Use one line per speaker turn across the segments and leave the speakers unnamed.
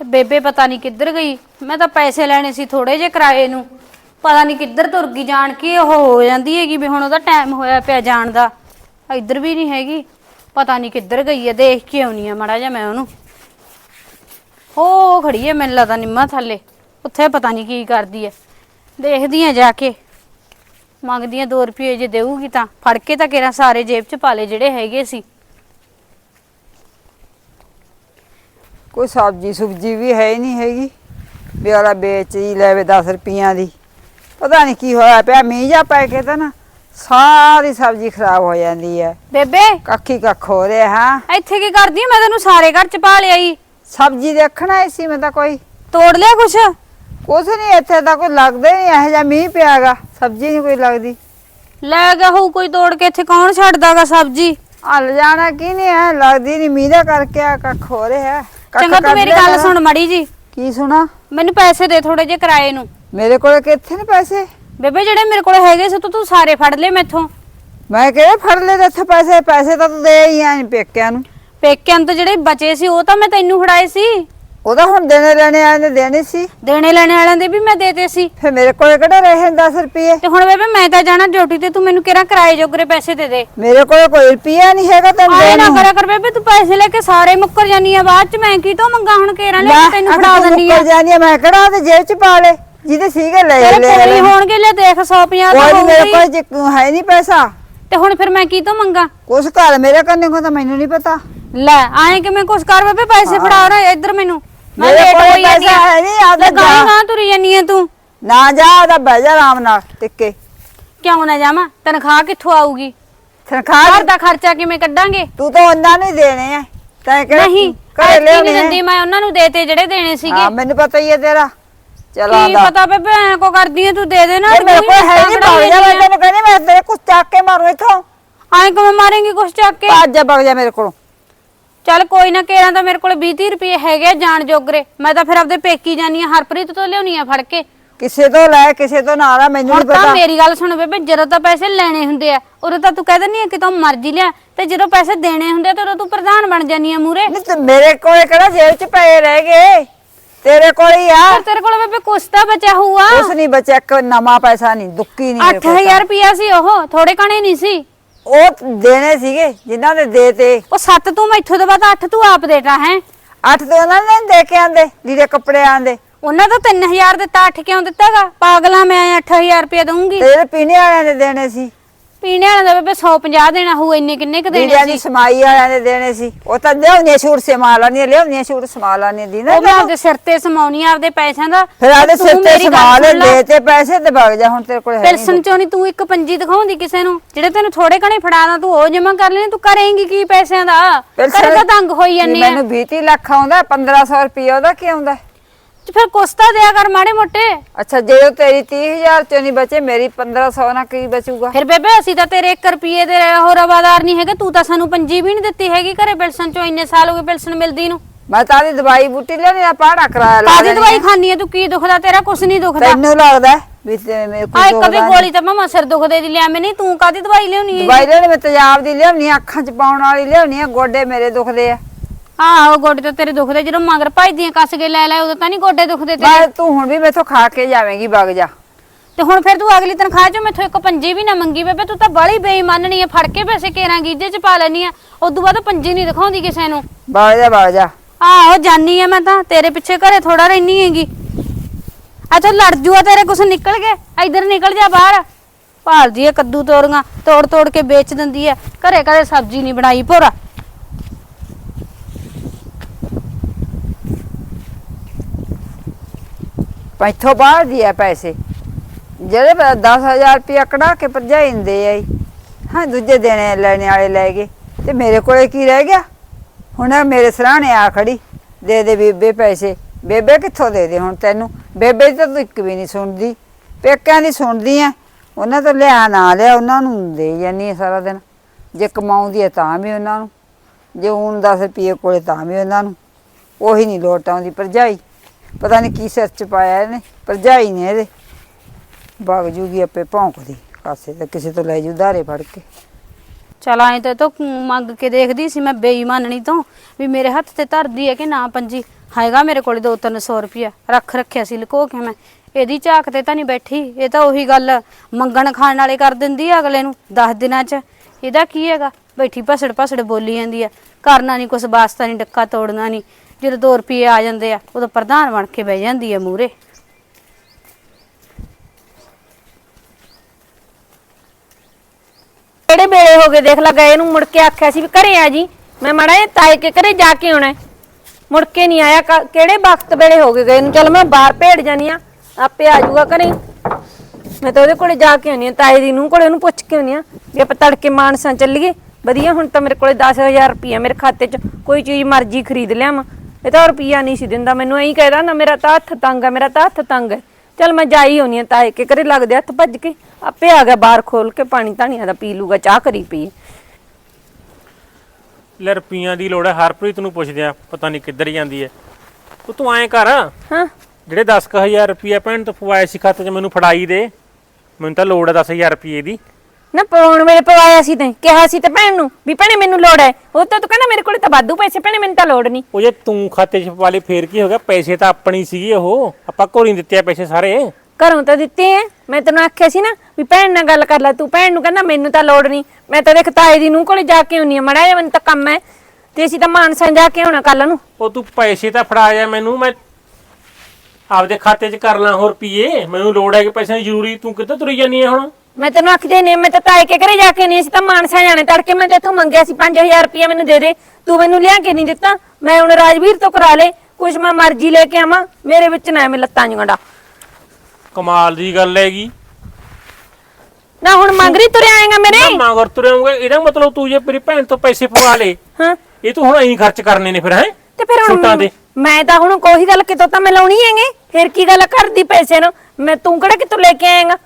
ਤੇ ਬੇਬੇ ਪਤਾ ਨਹੀਂ ਕਿੱਧਰ ਗਈ। ਮੈਂ ਤਾਂ ਪੈਸੇ ਲੈਣੇ ਸੀ ਥੋੜੇ ਜੇ ਕਿਰਾਏ ਨੂੰ। ਪਤਾ ਨਹੀਂ ਕਿੱਧਰ ਤੁਰ ਗਈ, ਜਾਣ ਕੇ ਉਹ ਹੋ ਜਾਂਦੀ ਹੈਗੀ ਵੀ ਹੁਣ ਉਹਦਾ ਟਾਈਮ ਹੋਇਆ ਪਿਆ ਜਾਣ ਦਾ। ਇੱਧਰ ਵੀ ਨਹੀਂ ਹੈਗੀ। ਪਤਾ ਨਹੀਂ ਕਿੱਧਰ ਗਈ ਹੈ, ਦੇਖ ਕੇ ਆਉਣੀ ਆ ਮੜਾ ਜਾ ਮੈਂ ਉਹਨੂੰ। ਉਹ ਖੜੀ ਹੈ ਮੈਨੂੰ ਲੱਗਦਾ ਨਿੰਮਾ ਥੱਲੇ। ਉੱਥੇ ਪਤਾ ਨਹੀਂ ਕੀ ਕਰਦੀ ਹੈ। ਦੇਖਦੀ ਆ ਜਾ ਕੇ। ਮੰਗਦੀ ਆ 2 ਰੁਪਏ ਜੇ ਦੇਊਗੀ ਤਾਂ। ਫੜ ਕੇ ਤਾਂ ਕਿਹੜਾ ਸਾਰੇ ਜੇਬ 'ਚ ਪਾ ਲਏ ਜਿਹੜੇ ਹੈਗੇ ਸੀ।
ਕੋਈ ਸਬਜ਼ੀ ਸੁਬਜੀ ਵੀ ਹੈ ਹੀ ਨਹੀਂ ਹੈਗੀ। ਵੀ ਵਾਲਾ ਵੇਚ ਹੀ ਲੈਵੇ 10 ਰੁਪਈਆਂ ਦੀ। ਪਤਾ ਨਹੀਂ ਕੀ ਹੋਇਆ ਪਿਆ ਮੀਂਹ ਜਾ ਪੈ ਕੇ ਤਾਂ ਨਾ ਸਾਰੀ ਸਬਜ਼ੀ ਖਰਾਬ ਹੋ ਜਾਂਦੀ ਹੈ।
ਬੇਬੇ।
ਕੱਖੀ ਕੱਖ ਹੋ ਰਿਹਾ ਹਾਂ।
ਇੱਥੇ ਕੀ ਕਰਦੀ ਆ? ਮੈਂ ਤੈਨੂੰ ਸਾਰੇ ਘਰ 'ਚ ਪਾ ਲਿਆ ਈ
ਸਬਜ਼ੀ ਦੇਖਣਾ ਆਈ ਸੀ ਮੈਂ ਤਾਂ ਕੋਈ।
ਤੋੜ ਲਿਆ ਕੁਛ?
ਕੁਛ ਨਹੀਂ ਇੱਥੇ ਤਾਂ ਕੋਈ ਲੱਗਦਾ ਹੀ ਨਹੀਂ ਇਹੋ ਜਿਹਾ ਮੀਂਹ ਪਿਆਗਾ। ਸਬਜ਼ੀ ਨਹੀਂ ਕੋਈ ਲੱਗਦੀ।
ਲੈ ਗਿਆ ਹੋਊ ਕੋਈ ਤੋੜ ਕੇ ਇੱਥੇ ਕੌਣ ਛੱਡਦਾਗਾ ਸਬਜ਼ੀ?
ਹਲ ਜਾਣਾ ਕੀ ਨਹੀਂ ਹੈ ਲੱਗਦੀ ਨਹੀਂ ਮੀਂਹ ਦਾ ਕਰਕੇ ਆ ਕੱਖ ਹੋ। ਰਿਹਾ ਕੱਖ
ਚੰਗਾ ਤੂੰ ਮੇਰੀ ਗੱਲ ਸੁਣ ਮੜੀ ਜੀ।
ਕੀ ਸੁਣਾ?
ਮੈਨੂੰ ਪੈਸੇ ਦੇ ਥੋੜੇ ਜੇ ਕਿਰਾਏ ਨੂੰ।
ਮੇਰੇ ਕੋਲ ਕਿੱਥੇ ਨੇ ਪੈਸੇ?
ਬੇਬੇ ਜਿਹੜੇ ਮੇਰੇ ਕੋਲ ਹੈਗੇ ਸੀ ਤੂੰ ਤੂੰ ਸਾਰੇ ਫੜ ਲਏ ਮੈਥੋਂ।
ਮੈਂ ਕਿਹੜੇ ਫੜ ਲਏ ਇੱਥੇ ਪੈਸੇ? ਪੈਸੇ ਤਾਂ ਤੂੰ ਦੇ ਹੀ ਆਂ ਪੇਕਿਆਂ ਨੂੰ।
ਪੇਕਿਆਂ ਤੋਂ ਜਿਹੜੇ ਬਚੇ ਸੀ ਉਹ ਤਾਂ ਮੈਂ ਤੈਨੂੰ ਫੜਾਏ ਸੀ।
ਉਹਦਾ ਹੁਣ ਦੇਣੇ ਲੈਣੇ ਆਏ ਨੇ ਦੇਣੇ ਸੀ।
ਦੇਣੇ ਲੈਣੇ ਵਾਲਿਆਂ ਦੇ ਵੀ ਮੈਂ ਦੇਤੇ ਸੀ।
ਫਿਰ ਮੇਰੇ ਕੋਲ ਕਿਹੜੇ ਰਹੇ 10 ਰੁਪਏ
ਤੇ ਹੁਣ ਬੇਬੇ ਮੈਂ ਤਾਂ ਜਾਣਾ ਡਿਊਟੀ ਤੇ ਤੂੰ ਮੈਨੂੰ ਕਿਹੜਾ ਕਿਰਾਏ ਜੋਗਰੇ ਪੈਸੇ ਦੇ ਦੇ?
ਮੇਰੇ ਕੋਲ ਕੋਈ ਰੁਪਿਆ ਨਹੀਂ ਹੈਗਾ ਤੈਨੂੰ
ਆਏ
ਦੇਣ।
ਨਾ ਕਰਿਆ ਕਰ ਬੇਬੇ ਤੂੰ ਪੈਸੇ ਲੈ ਕੇ ਸਾਰੇ ਮੁੱਕਰ ਜਾਨੀ ਆ ਬਾਅਦ ਚ ਮੈਂ ਕੀ ਤੋਂ ਮੰਗਾ ਹੁਣ ਕੇਰਾਂ ਲੈ ਕੇ ਤੈਨੂੰ ਫੜਾ ਦਿੰਨੀ ਆ।
ਜਾਨੀ ਆ ਮੈਂ ਕਿਹੜਾ ਉਹਦੇ ਜੇਬ ਚ ਪਾ ਲੇ ਜਿਹਦੇ ਸੀਗੇ ਲੈ
ਤੇਰੇ
ਲੈ
ਕੋਲ
ਲੈ
ਹੋਣਗੇ ਲੈ ਦੇਖ 150
ਕੋਈ
ਤਾਂ
ਨੀ, ਮੇਰੇ
ਹੋਊਗੀ।
ਕੋਲ ਜੇ ਹੈ ਨਹੀਂ ਪੈਸਾ।
ਤੇ ਹੁਣ ਫਿਰ ਮੈਂ ਕੀ ਤੋਂ ਮੰਗਾ?
ਕੁਛ ਘਰ ਮੇਰੇ ਕੰਨੇ ਕੋ ਤਾਂ ਮੈਨੂੰ ਨਹੀਂ ਪਤਾ।
ਲੈ ਆਏ ਕਿ ਮੈਂ ਕੁਛ ਕਰ ਬੇਬੇ ਪੈਸੇ ਫੜਾ ਰਿਹਾ ਇੱਧਰ ਮੈਨੂੰ। ਮੈਂ
ਮੇਰੇ
ਲੇਟ
ਕੋਲ
ਹੋਈ ਜਾਂਦੀ
ਪੈਸਾ
ਆ
ਹੈ ਨਹੀਂ ਆਦਾ
ਗਾਂ
ਜਾ।
ਗਾਂ ਤੁਰੀ ਜਾਨੀ ਆ ਤੂੰ।
ਨਾ ਜਾ ਉਹਦਾ ਬਹਿ ਜਾ ਆਰਾਮ ਨਾਲ ਟਿੱਕੇ।
ਕਿਉਂ ਨਾ ਜਾਵਾਂ? ਤਨਖਾਹ ਕਿੱਥੋਂ ਆਊਗੀ?
ਤਨਖਾਹ
ਘਰ ਦਾ ਖਰਚਾ ਕਿਵੇਂ ਕੱਢਾਂਗੇ?
ਤੂੰ ਤਾਂ ਉਹਨਾਂ ਨੂੰ ਹੀ ਦੇਣੇ ਆ। ਤੈਂ ਕਿਹੜਾ
ਨਹੀਂ
ਘਰੇ
ਐਤਕੀ
ਲਿਆਉਣੇ
ਨਹੀਂ
ਆ?
ਦਿੰਦੀ ਮੈਂ ਉਹਨਾਂ ਨੂੰ ਦੇਤੇ ਜਿਹੜੇ ਦੇਣੇ ਸੀਗੇ।
ਹਾਂ ਮੈਨੂੰ ਪਤਾ ਹੀ ਹੈ ਤੇਰਾ। ਚਲ
ਕੀ
ਆਂਦਾ
ਪਤਾ ਬੇਬੇ ਐ ਕੋ ਕਰਦੀ ਐ ਤੂੰ ਦੇ ਦੇ ਨਾ
ਤੇ ਮੇਰੇ ਕੋਲ ਹੈ ਨਹੀਂ ਜਾ ਮੈਂ ਤੈਨੂੰ ਕਹਿੰਦੀ ਮੈਂ ਤੇਰੇ ਕੁਛ ਚੱਕ ਕੇ ਮਾਰੂ ਇਥੋਂ।
ਆਏ ਕਿਵੇਂ ਮਾਰੇਂਗੀ ਕੁਛ ਚੱਕ ਕੇ?
ਭੱਜ ਜਾ ਬਗ ਜਾ ਮੇਰੇ ਕੋਲੋਂ।
ਚੱਲ ਕੋਈ ਨਾ ਕੇਰਾਂ ਤਾਂ ਮੇਰੇ ਕੋਲ 20 30 ਰੁਪਏ ਹੈਗੇ ਆ ਜਾਣ ਜੋਗਰੇ। ਮੈਂ ਤਾਂ ਫਿਰ ਆਪਦੇ ਪੇਕੀ ਜਾਨੀ ਆ ਹਰਪ੍ਰੀਤ ਤੋਂ ਲਿਆਉਣੀ ਆ ਫੜ ਕੇ।
ਕਿਸੇ ਤੋਂ ਲੈ ਕਿਸੇ ਤੋਂ ਨਾ ਆ ਮੈਨੂੰ
ਹੁਣ
ਨਹੀਂ
ਤਾਂ
ਪਤਾ।
ਮੇਰੀ ਗੱਲ ਸੁਣ ਬੇਬੇ ਜਦੋਂ ਤਾਂ ਪੈਸੇ ਲੈਣੇ ਹੁੰਦੇ ਆ ਉਦੋਂ ਤਾਂ ਤੂੰ ਕਹਿ ਦਿੰਦੀ ਆ ਕਿ ਤੂੰ ਮਰਜ਼ੀ ਲਿਆ ਤੇ ਜਦੋਂ ਪੈਸੇ ਦੇਣੇ ਹੁੰਦੇ ਆ ਤੇ ਉਦੋਂ ਤੂੰ ਪ੍ਰਧਾਨ ਬਣ ਜਾਨੀ ਆ ਮੂਰੇ
ਨਹੀਂ ਤੇ ਮੇਰੇ ਕੋਲ ਕਿਹੜਾ ਜੇਬ ਚ ਪਏ ਰਹਿ ਗਏ? ਤੇਰੇ ਕੋਲ ਹੀ ਆ।
ਪਰ ਤੇਰੇ ਕੋਲ ਬੇਬੇ ਕੁਛ ਤਾਂ ਬਚਿਆ ਹੋਊਗਾ।
ਕੁਛ ਨਹੀਂ ਬਚਿਆ ਇੱਕ ਨਵਾਂ ਪੈਸਾ ਨਹੀਂ ਦੁੱਕੀ ਨਹੀਂ ਮੇਰੇ ਕੋਲ
8000 ਰੁਪਿਆ ਸੀ ਉਹ ਥੋੜੇ ਕਣੇ ਨਹੀਂ ਸੀ।
ਉਹ ਦੇਣੇ ਸੀਗੇ ਜਿਨ੍ਹਾਂ ਦੇ ਦੇ ਤੇ
ਉਹ ਸੱਤ ਤੂੰ ਮੈਥੋਂ ਦੇ ਬਾਅਦ ਅੱਠ ਤੂੰ ਆਪ ਦੇਤਾ ਹੈ?
ਅੱਠ ਤੋਂ ਉਹਨਾਂ ਨੇ ਦੇ ਕੇ ਆਂਦੇ ਲੀੜੇ ਕੱਪੜੇ ਆਂਦੇ।
ਉਹਨਾਂ ਤਾਂ 3000 ਦਿੱਤਾ ਅੱਠ ਕਿਉਂ ਦਿੱਤਾਗਾ? ਪਾਗਲਾ ਮੈਂ 8000 ਰੁਪਏ ਦਊਂਗੀ।
ਤੇਰੇ ਪੀਣੇ ਵਾਲਿਆਂ ਦੇ ਦੇਣੇ ਸੀ।
ਪੀਣੇ ਵਾਲਾ ਦਾ ਬੇਬੇ 150 ਦੇਣਾ ਹੋਊ ਇੰਨੇ ਕਿੰਨੇ ਕ ਦੇਣੇ
ਦੀ
ਸੀ?
ਸਮਾਈ ਵਾਲਿਆਂ ਦੇ ਦੇਣੇ ਸੀ। ਉਹ ਤਾਂ ਲਿਆਉਂਦੀਆਂ ਛੂਟ ਸਮਾ ਲਾਂਦੀਆਂ ਲਿਆਉਂਦੀਆਂ ਛੂਟ ਸਮਾ ਲਾਂਦੀਆਂ ਦੀ ਨਾ
ਉਹ ਮੈਂ ਆਪਦੇ ਸਿਰ ਤੇ ਸਮਾਉਣੀ ਆ ਆਪਦੇ ਪੈਸਿਆਂ ਦਾ।
ਫਿਰ ਆਦੇ
ਤੂੰ
ਸਿਰ ਤੇ
ਮੇਰੀ ਗੱਲ
ਸਮਾ ਲੈ
ਸੁਣ ਲਾ।
ਦੇ ਤੇ ਪੈਸੇ ਤੇ ਵਗ ਜਾ ਹੁਣ ਤੇਰੇ ਕੋਲ ਹੈ ਨਹੀਂ।
ਪਿਲਸਨ ਚੋਂ ਨਹੀਂ ਤੂੰ ਇੱਕ ਪੰਜੀ ਦਿਖਾਉਂਦੀ ਕਿਸੇ ਨੂੰ ਜਿਹੜੇ ਤੈਨੂੰ ਥੋੜੇ ਕਣੇ ਫੜਾਦਾ ਤੂੰ ਉਹ ਜਮਾ ਕਰ ਲੈਣੇ ਤੂੰ ਕਰੇਂਗੀ ਕੀ ਪੈਸਿਆਂ ਦਾ? ਤਾਂ ਤੰਗ ਹੋਈ ਜਾਂਦੀ ਆ।
ਮੈਨੂੰ 20 ਲੱਖ ਆਉਂਦਾ 1500 ਰੁਪਏ ਉਹਦਾ ਕੀ ਆਉਂਦਾ?
ਤੇ ਫਿਰ ਕੁਸਤਾ ਦਿਆ ਕਰ ਮਾੜੇ ਮੋਟੇ।
ਅੱਛਾ ਜੇ ਉਹ ਤੇਰੀ 30000 ਚੋਂ ਨਹੀਂ ਬਚੇ ਮੇਰੀ 1500 ਨਾਲ ਕੀ ਬਚੂਗਾ?
ਫਿਰ ਬੇਬੇ ਅਸੀਂ ਤਾਂ ਤੇਰੇ 1 ਰੁਪਏ ਦੇ ਹੋ ਰਵਾਦਾਰ ਨਹੀਂ ਹੈਗੇ ਤੂੰ ਤਾਂ ਸਾਨੂੰ ਪੰਜੀ ਵੀ ਨਹੀਂ ਦਿੱਤੀ ਹੈਗੀ ਘਰੇ ਪਿਲਸਨ ਚੋਂ ਇੰਨੇ ਸਾਲ ਹੋ ਗਏ ਪਿਲਸਨ ਮਿਲਦੀ ਨੂੰ।
ਮੈਂ ਤਾਂ ਦੀ ਦਵਾਈ ਬੂਟੀ ਲੈਣੀ ਆ ਪਾੜਾ ਕਰਾਇਆ ਲਾ
ਕਾਦੀ
ਲੈਣੀ
ਦਵਾਈ
ਆ।
ਖਾਣੀ ਹੈ ਤੂੰ ਕੀ ਦੁਖਦਾ ਤੇਰਾ ਕੁਛ ਨਹੀਂ ਦੁਖਦਾ।
ਤੈਨੂੰ ਲੱਗਦਾ ਹੈ ਵੀ ਤੇ ਮੇਰੇ
ਆ
ਕੋਲ
ਇੱਕ ਵੀ ਗੋਲੀ ਤਾਂ ਮਮਾ ਸਿਰ ਦੁਖਦੇ ਦੀ ਲਿਆ ਮੈਂ ਨਹੀਂ ਤੂੰ ਕਾਦੀ ਦਵਾਈ ਲਿਆਉਣੀ ਹੈ?
ਦਵਾਈ ਲੈਣੀ ਮੈਂ ਤੇਜ਼ਾਬ ਦੀ ਲਿਆਉਣੀ ਆ, ਅੱਖਾਂ 'ਚ ਪਾਉਣ ਵਾਲੀ ਲਿਆਉਣੀ ਆ ਗੋਡੇ ਮੇਰੇ ਦੁਖਦੇ ਆ।
ਆਹੋ ਗੋਡੇ ਤਾਂ ਤੇਰੇ ਦੁਖਦੇ ਜਦੋਂ ਮਗਰ ਭਜਦੀਆਂ ਕੱਸ ਕੇ ਲੈ ਲੈ ਉਦੋਂ ਤਾਂ ਨਹੀਂ ਗੋਡੇ ਦੁਖਦੇ ਤੇਰੇ।
ਬਸ ਤੂੰ ਹੁਣ ਵੀ ਮੈਥੋਂ ਖਾ ਕੇ ਜਾਵੇਂਗੀ ਵਗ ਜਾ।
ਤੇ ਹੁਣ ਫਿਰ ਤੂੰ ਅਗਲੀ ਤਨਖਾਹ ਚੋਂ ਮੈਥੋਂ ਇੱਕ ਪੰਜੀ ਵੀ ਨਾ ਮੰਗੀ ਬੇਬੇ ਤੂੰ ਤਾਂ ਬੜੀ ਬੇਈਮਾਨਣੀ ਹੈ ਫੜ ਕੇ ਪੈਸੇ ਕੇਰਾਂ ਗੀਜੇ ਚ ਪਾ ਲੈਣੀ ਆ ਉਦੋਂ ਬਾਅਦ ਪੰਜੀ ਨਹੀਂ ਦਿਖਾਉਂਦੀ ਕਿਸੇ ਨੂੰ।
ਵਗ ਜਾ ਵਗ ਜਾ।
ਆਹੋ ਜਾਨੀ ਆ ਮੈਂ ਤਾਂ ਤੇਰੇ ਪਿੱਛੇ ਘਰੇ ਥੋੜਾ ਰਹਿਨੀ ਹੈਗੀ। ਅੱਛਾ ਲੜ ਜੂਆ ਤੇਰੇ ਕੁਛ ਨਿਕਲ ਗਏ ਇੱਧਰ ਨਿਕਲ ਜਾ ਬਾਹਰ। ਭਾਲਦੀ ਐ ਕੱਦੂ ਤੋਰੀਆਂ ਤੋੜ ਤੋੜ ਕੇ ਵੇਚ ਦਿੰਦੀ ਐ ਘਰੇ ਘਰੇ ਸਬਜ਼ੀ ਨਹੀਂ ਬਣਾਈ ਭੋਰਾ।
ਪੈਥੋਂ ਬਾਹਰ ਦੀ ਆ ਪੈਸੇ। ਜਿਹੜੇ 10000 ਰੁਪਏ ਕਢਾ ਕੇ ਭਰਜਾਈ ਨੂੰ ਦੇ ਆਈ। ਹਾਂ, ਦੂਜੇ ਦੇਣੇ ਲੈਣੇ ਵਾਲੇ ਲੈ ਗਏ। ਤੇ ਮੇਰੇ ਕੋਲੇ ਕੀ ਰਹਿ ਗਿਆ? ਹੁਣ ਮੇਰੇ ਸਰਾਣੇ ਆ ਖੜੀ। ਦੇ ਦੇ ਬੇਬੇ ਪੈਸੇ। ਬੇਬੇ ਕਿੱਥੋਂ ਦੇ ਦੇ ਹੁਣ ਤੈਨੂੰ? ਬੇਬੇ ਤਾਂ ਤੂੰ ਇੱਕ ਵੀ ਨਹੀਂ ਸੁਣਦੀ। ਪੇਕਿਆਂ ਦੀ ਸੁਣਦੀ ਆ ਉਹਨਾਂ ਤੋਂ ਲਿਆ ਨਾ ਲਿਆ, ਉਹਨਾਂ ਨੂੰ ਦੇ ਜਾਨੀ ਆ ਸਾਰਾ ਦਿਨ। ਜੇ ਕਮਾਉਂਦੀ ਆ ਤਾਂ ਵੀ ਉਹਨਾਂ ਨੂੰ। ਜੇ ਹੁਣ 10 ਰੁਪਏ ਕੋਲੇ ਤਾਂ ਵੀ ਉਹਨਾਂ ਨੂੰ। ਉਹੀ ਨਹੀਂ ਲੋਟ ਆਉਂਦੀ ਭਰਜਾਈ। ਪਤਾ ਨਹੀਂ ਕੀ ਸਿਰ ਚ ਪਾਇਆ ਇਹਨੇ, ਭਰਜਾਈ ਨੇ ਇਹਦੇ। ਵਗ ਜੂਗੀ ਆਪੇ ਭੌਂਕਦੀ ਕਾਸੇ ਤੇ ਕਿਸੇ ਤੋਂ ਲੈ ਜੂ ਧਾਰੇ ਫੜ ਕੇ।
ਚਲ ਆਏ ਤੇ ਤੋ ਮੰਗ ਕੇ ਦੇਖਦੀ ਸੀ ਮੈਂ ਬੇਈਮਾਨਣੀ ਤੋਂ, ਵੀ ਮੇਰੇ ਹੱਥ ਤੇ ਧਰਦੀ ਐ ਕਿ ਨਾ ਪੰਜੀ। ਹੈਗਾ ਮੇਰੇ ਕੋਲ 2-300 ਰੁਪਿਆ ਰੱਖ ਰੱਖਿਆ ਸੀ, ਲੁਕੋ ਕੇ ਮੈਂ। ਇਹਦੀ ਝਾਕ ਤੇ ਤਾਂ ਨਹੀਂ ਬੈਠੀ, ਇਹ ਤਾਂ ਉਹੀ ਗੱਲ ਮੰਗਣ ਖਾਣ ਵਾਲੇ ਕਰ ਦਿੰਦੀ ਆ ਅਗਲੇ ਨੂੰ 10 ਦਿਨਾਂ 'ਚ। ਇਹਦਾ ਕੀ ਹੈਗਾ? ਬੈਠੀ ਭਸੜ ਭਸੜ ਬੋਲੀ ਜਾਂਦੀ ਆ। ਕਰਨਾ ਨਹੀਂ ਕੁਛ, ਵਾਸਤਾ ਨਹੀਂ ਡੱਕਾ ਤੋੜਨਾ ਨਹੀਂ ਜਦੋਂ 2 ਰੁਪਏ ਆ ਜਾਂਦੇ ਆ, ਉਦੋਂ ਪ੍ਰਧਾਨ ਬਣ ਕੇ ਬਹਿ ਜਾਂਦੀ ਆ ਮੂਰੇ
ਕਿਹੜੇ ਵੇਲੇ ਹੋ ਗਏ? ਦੇਖ ਲਾ, ਗਏ ਨੂੰ ਮੁੜ ਕੇ ਆਖਿਆ ਸੀ ਵੀ ਘਰੇ ਆ ਜੀ। ਮੈਂ ਮੜਾ ਇਹ ਤਾਏ ਕੇ ਘਰੇ ਜਾ ਕੇ ਆਉਣਾ ਹੈ। ਮੁੜ ਕੇ ਨਹੀਂ ਆਇਆ। ਕ- ਕਿਹੜੇ ਵਕਤ ਵੇਲੇ ਹੋ ਗਏ? ਗਏ ਨੂੰ ਚਲ ਮੈਂ ਬਾਹਰ ਭੇੜ ਜਾਨੀ ਆ। ਆਪੇ ਆ ਜਾਊਗਾ ਘਰੇ। ਮੈਂ ਤਾਂ ਉਹਦੇ ਕੋਲੇ ਜਾ ਕੇ ਆਉਣੀ ਆ। ਤਾਏ ਦੀ ਨੂੰ ਕੋਲੇ ਉਹਨੂੰ ਪੁੱਛ ਕੇ ਆਉਣੀ ਆ ਵੀ ਆਪਾਂ ਤੜਕੇ ਮਾਨਸਾ ਚੱਲੀਏ। ਵਧੀਆ, ਹੁਣ ਤਾਂ ਮੇਰੇ ਕੋਲੇ 10000 ਰੁਪਈਆ ਮੇਰੇ ਖਾਤੇ 'ਚ। ਕੋਈ ਚੀਜ਼ ਮਰਜ਼ੀ ਖਰੀਦ ਲਿਆਵਾਂ। ਇਹ ਤਾਂ ਰੁਪਈਆ ਨਹੀਂ ਸੀ ਦਿੰਦਾ। ਮੈਨੂੰ ਐਂ ਕਹਿਦਾ ਨਾ ਮੇਰਾ ਤਾਂ ਹੱਥ ਤੰਗ ਹੈ ਮੇਰਾ ਤਾਂ ਹੱਥ ਤੰਗ ਹੈ ਚਲ ਮੈਂ ਜਾਈ ਆਉਣੀ ਆ ਤਾਏ ਕੇ ਘਰੇ ਲੱਗਦੇ ਹੱਥ ਭੱਜ ਕੇ। ਆਪੇ ਆ ਗਿਆ ਬਾਹਰ ਖੋਲ ਕੇ ਪਾਣੀ ਧਾਣੀਆਂ ਦਾ ਪੀ ਲੂਗਾ ਚਾਹ ਕਰੀ ਹੈ।
ਲੈ ਰੁਪਈਆਂ ਦੀ ਲੋੜ ਹੈ ਹਰਪ੍ਰੀਤ ਨੂੰ ਪੁੱਛਦੇ ਆ ਪਤਾ ਨਹੀਂ ਕਿੱਧਰ ਜਾਂਦੀ ਹੈ। ਉਹ ਤੂੰ ਐਂ ਕਰ
ਹਾਂ।
ਜਿਹੜੇ 10000 ਰੁਪਈਆ ਭੈਣ ਤੋਂ ਪਵਾਇਆ ਸੀ ਖਾਤੇ 'ਚ ਮੈਨੂੰ ਫੜਾਈ ਦੇ। ਮੈਨੂੰ ਤਾਂ ਲੋੜ ਹੈ 10000 ਰੁਪਈਏ ਦੀ।
ਨਾ ਪਾਉਣ ਵੇਲੇ ਪਵਾਇਆ ਸੀ ਤੇ ਕਿਹਾ ਸੀ ਤੇ ਭੈਣ ਨੂੰ ਵੀ ਭੈਣੇ ਮੈਨੂੰ ਲੋੜ ਹੈ ਉਹ ਤਾਂ ਤੂੰ ਕਹਿੰਦਾ ਮੇਰੇ ਕੋਲੇ ਤਾਂ ਵਾਧੂ ਪੈਸੇ ਭੈਣੇ ਮੈਨੂੰ ਤਾਂ ਲੋੜ ਨਹੀਂ
ਉਹ ਜੇ ਤੂੰ ਖਾਤੇ 'ਚ ਪਵਾ ਲਏ ਫੇਰ ਕੀ ਹੋ ਗਿਆ? ਪੈਸੇ ਤਾਂ ਆਪਣੀ ਸੀਗੇ ਉਹ। ਆਪਾਂ ਘਰੋਂ ਦਿੱਤੇ ਆ ਪੈਸੇ ਸਾਰੇ।
ਘਰੋਂ ਤਾਂ ਦਿੱਤੇ ਐ। ਮੈਂ ਤੈਨੂੰ ਆਖਿਆ ਸੀ ਨਾ ਵੀ ਭੈਣ ਨਾਲ ਗੱਲ ਕਰ ਲੈ ਤੂੰ। ਭੈਣ ਨੂੰ ਕਹਿੰਦਾ ਮੈਨੂੰ ਤਾਂ ਲੋੜ ਨਹੀਂ ਮੈਂ ਤਾਂ ਦੇਖ ਤਾਏ ਦੀ ਨੂੰ ਕੋਲੇ ਜਾ ਕੇ ਆਉਣੀ ਆ। ਮੜਾ ਜਿਹਾ ਮੈਨੂੰ ਤਾਂ ਕੰਮ ਹੈ ਤੇ ਅਸੀਂ ਤਾਂ ਮਾਨਸਾ ਜਾ ਕੇ ਆਉਣਾ ਕੱਲ ਨੂੰ।
ਉਹ ਤੂੰ ਪੈਸੇ ਤਾਂ ਫੜਾ ਜਾ ਮੈਨੂੰ। ਮੈਂ ਆਪਦੇ ਖਾਤੇ 'ਚ ਕਰ ਲਾਂ ਹੋਰ ਰੁਪਈਏ। ਮੈਨੂੰ ਲੋੜ ਹੈ ਕਿ ਪੈਸਿਆਂ ਦੀ ਜ਼ਰੂਰੀ ਤੂੰ ਕਿੱਧਰ ਤੁਰੀ ਜਾਨੀ ਹੈ ਹੁਣ?
ਮੈਂ ਤੈਨੂੰ ਆਖਦੇ ਨੇ ਮੈਂ ਤਾਂ ਤਾਏ ਕੇ ਘਰੇ ਜਾ ਕੇ ਨਹੀਂ ਅਸੀਂ ਤਾਂ ਮਾਨਸਾ ਜਾਣੇ ਤੜਕੇ ਮੈਂ ਤੇਥੋਂ ਮੰਗਿਆ ਸੀ 5000 ਰੁਪਇਆ ਮੈਨੂੰ ਦੇ ਦੇ ਤੂੰ ਮੈਨੂੰ ਲਿਆ ਕੇ ਨਹੀਂ ਦਿੱਤਾ ਮੈਂ ਹੁਣ ਰਾਜਵੀਰ ਤੋਂ ਕਰਾ ਲੇ ਕੁਛ ਮੈਂ ਮਰਜ਼ੀ ਲੈ ਕੇ ਆਵਾਂ ਮੇਰੇ ਵਿੱਚ ਨਾ ਐਵੇਂ ਲੱਤਾਂ ਜੁਗੜਾ
ਕਮਾਲ ਦੀ ਗੱਲ ਹੈਗੀ।
ਨਾ ਹੁਣ ਮੰਗਰੀ ਤੁਰਿਆ ਆਏਗਾ ਮੇਰੇ?
ਨਾ ਮਗਰ ਤੁਰਿਆਉਂਗੇ ਇਹਦਾ ਮਤਲਬ ਤੂੰ ਜੇ ਮੇਰੀ ਭੈਣ ਤੋਂ ਪੈਸੇ ਪਵਾ ਲੇ
ਹਾਂ।
ਇਹ ਤੂੰ ਹੁਣ ਐਂ ਖਰਚ ਕਰਨੇ ਨੇ ਫਿਰ ਹੈ?
ਤੇ ਫਿਰ ਹੁਣ
ਦੇ
ਮੈਂ ਤਾਂ ਹੁਣ ਕੋਈ ਗੱਲ ਕਿਤੋਂ ਤਾਂ ਮੈਂ ਲਾਉਣੀ ਹੈਗੇ ਫਿਰ ਕੀ ਗੱਲ ਕਰਦੀ ਪੈਸੇ ਨੂੰ? ਮੈਂ ਤੂੰ ਕਿਹੜਾ ਕਿਤੋਂ ਲੈ ਕੇ ਆਏਗਾ?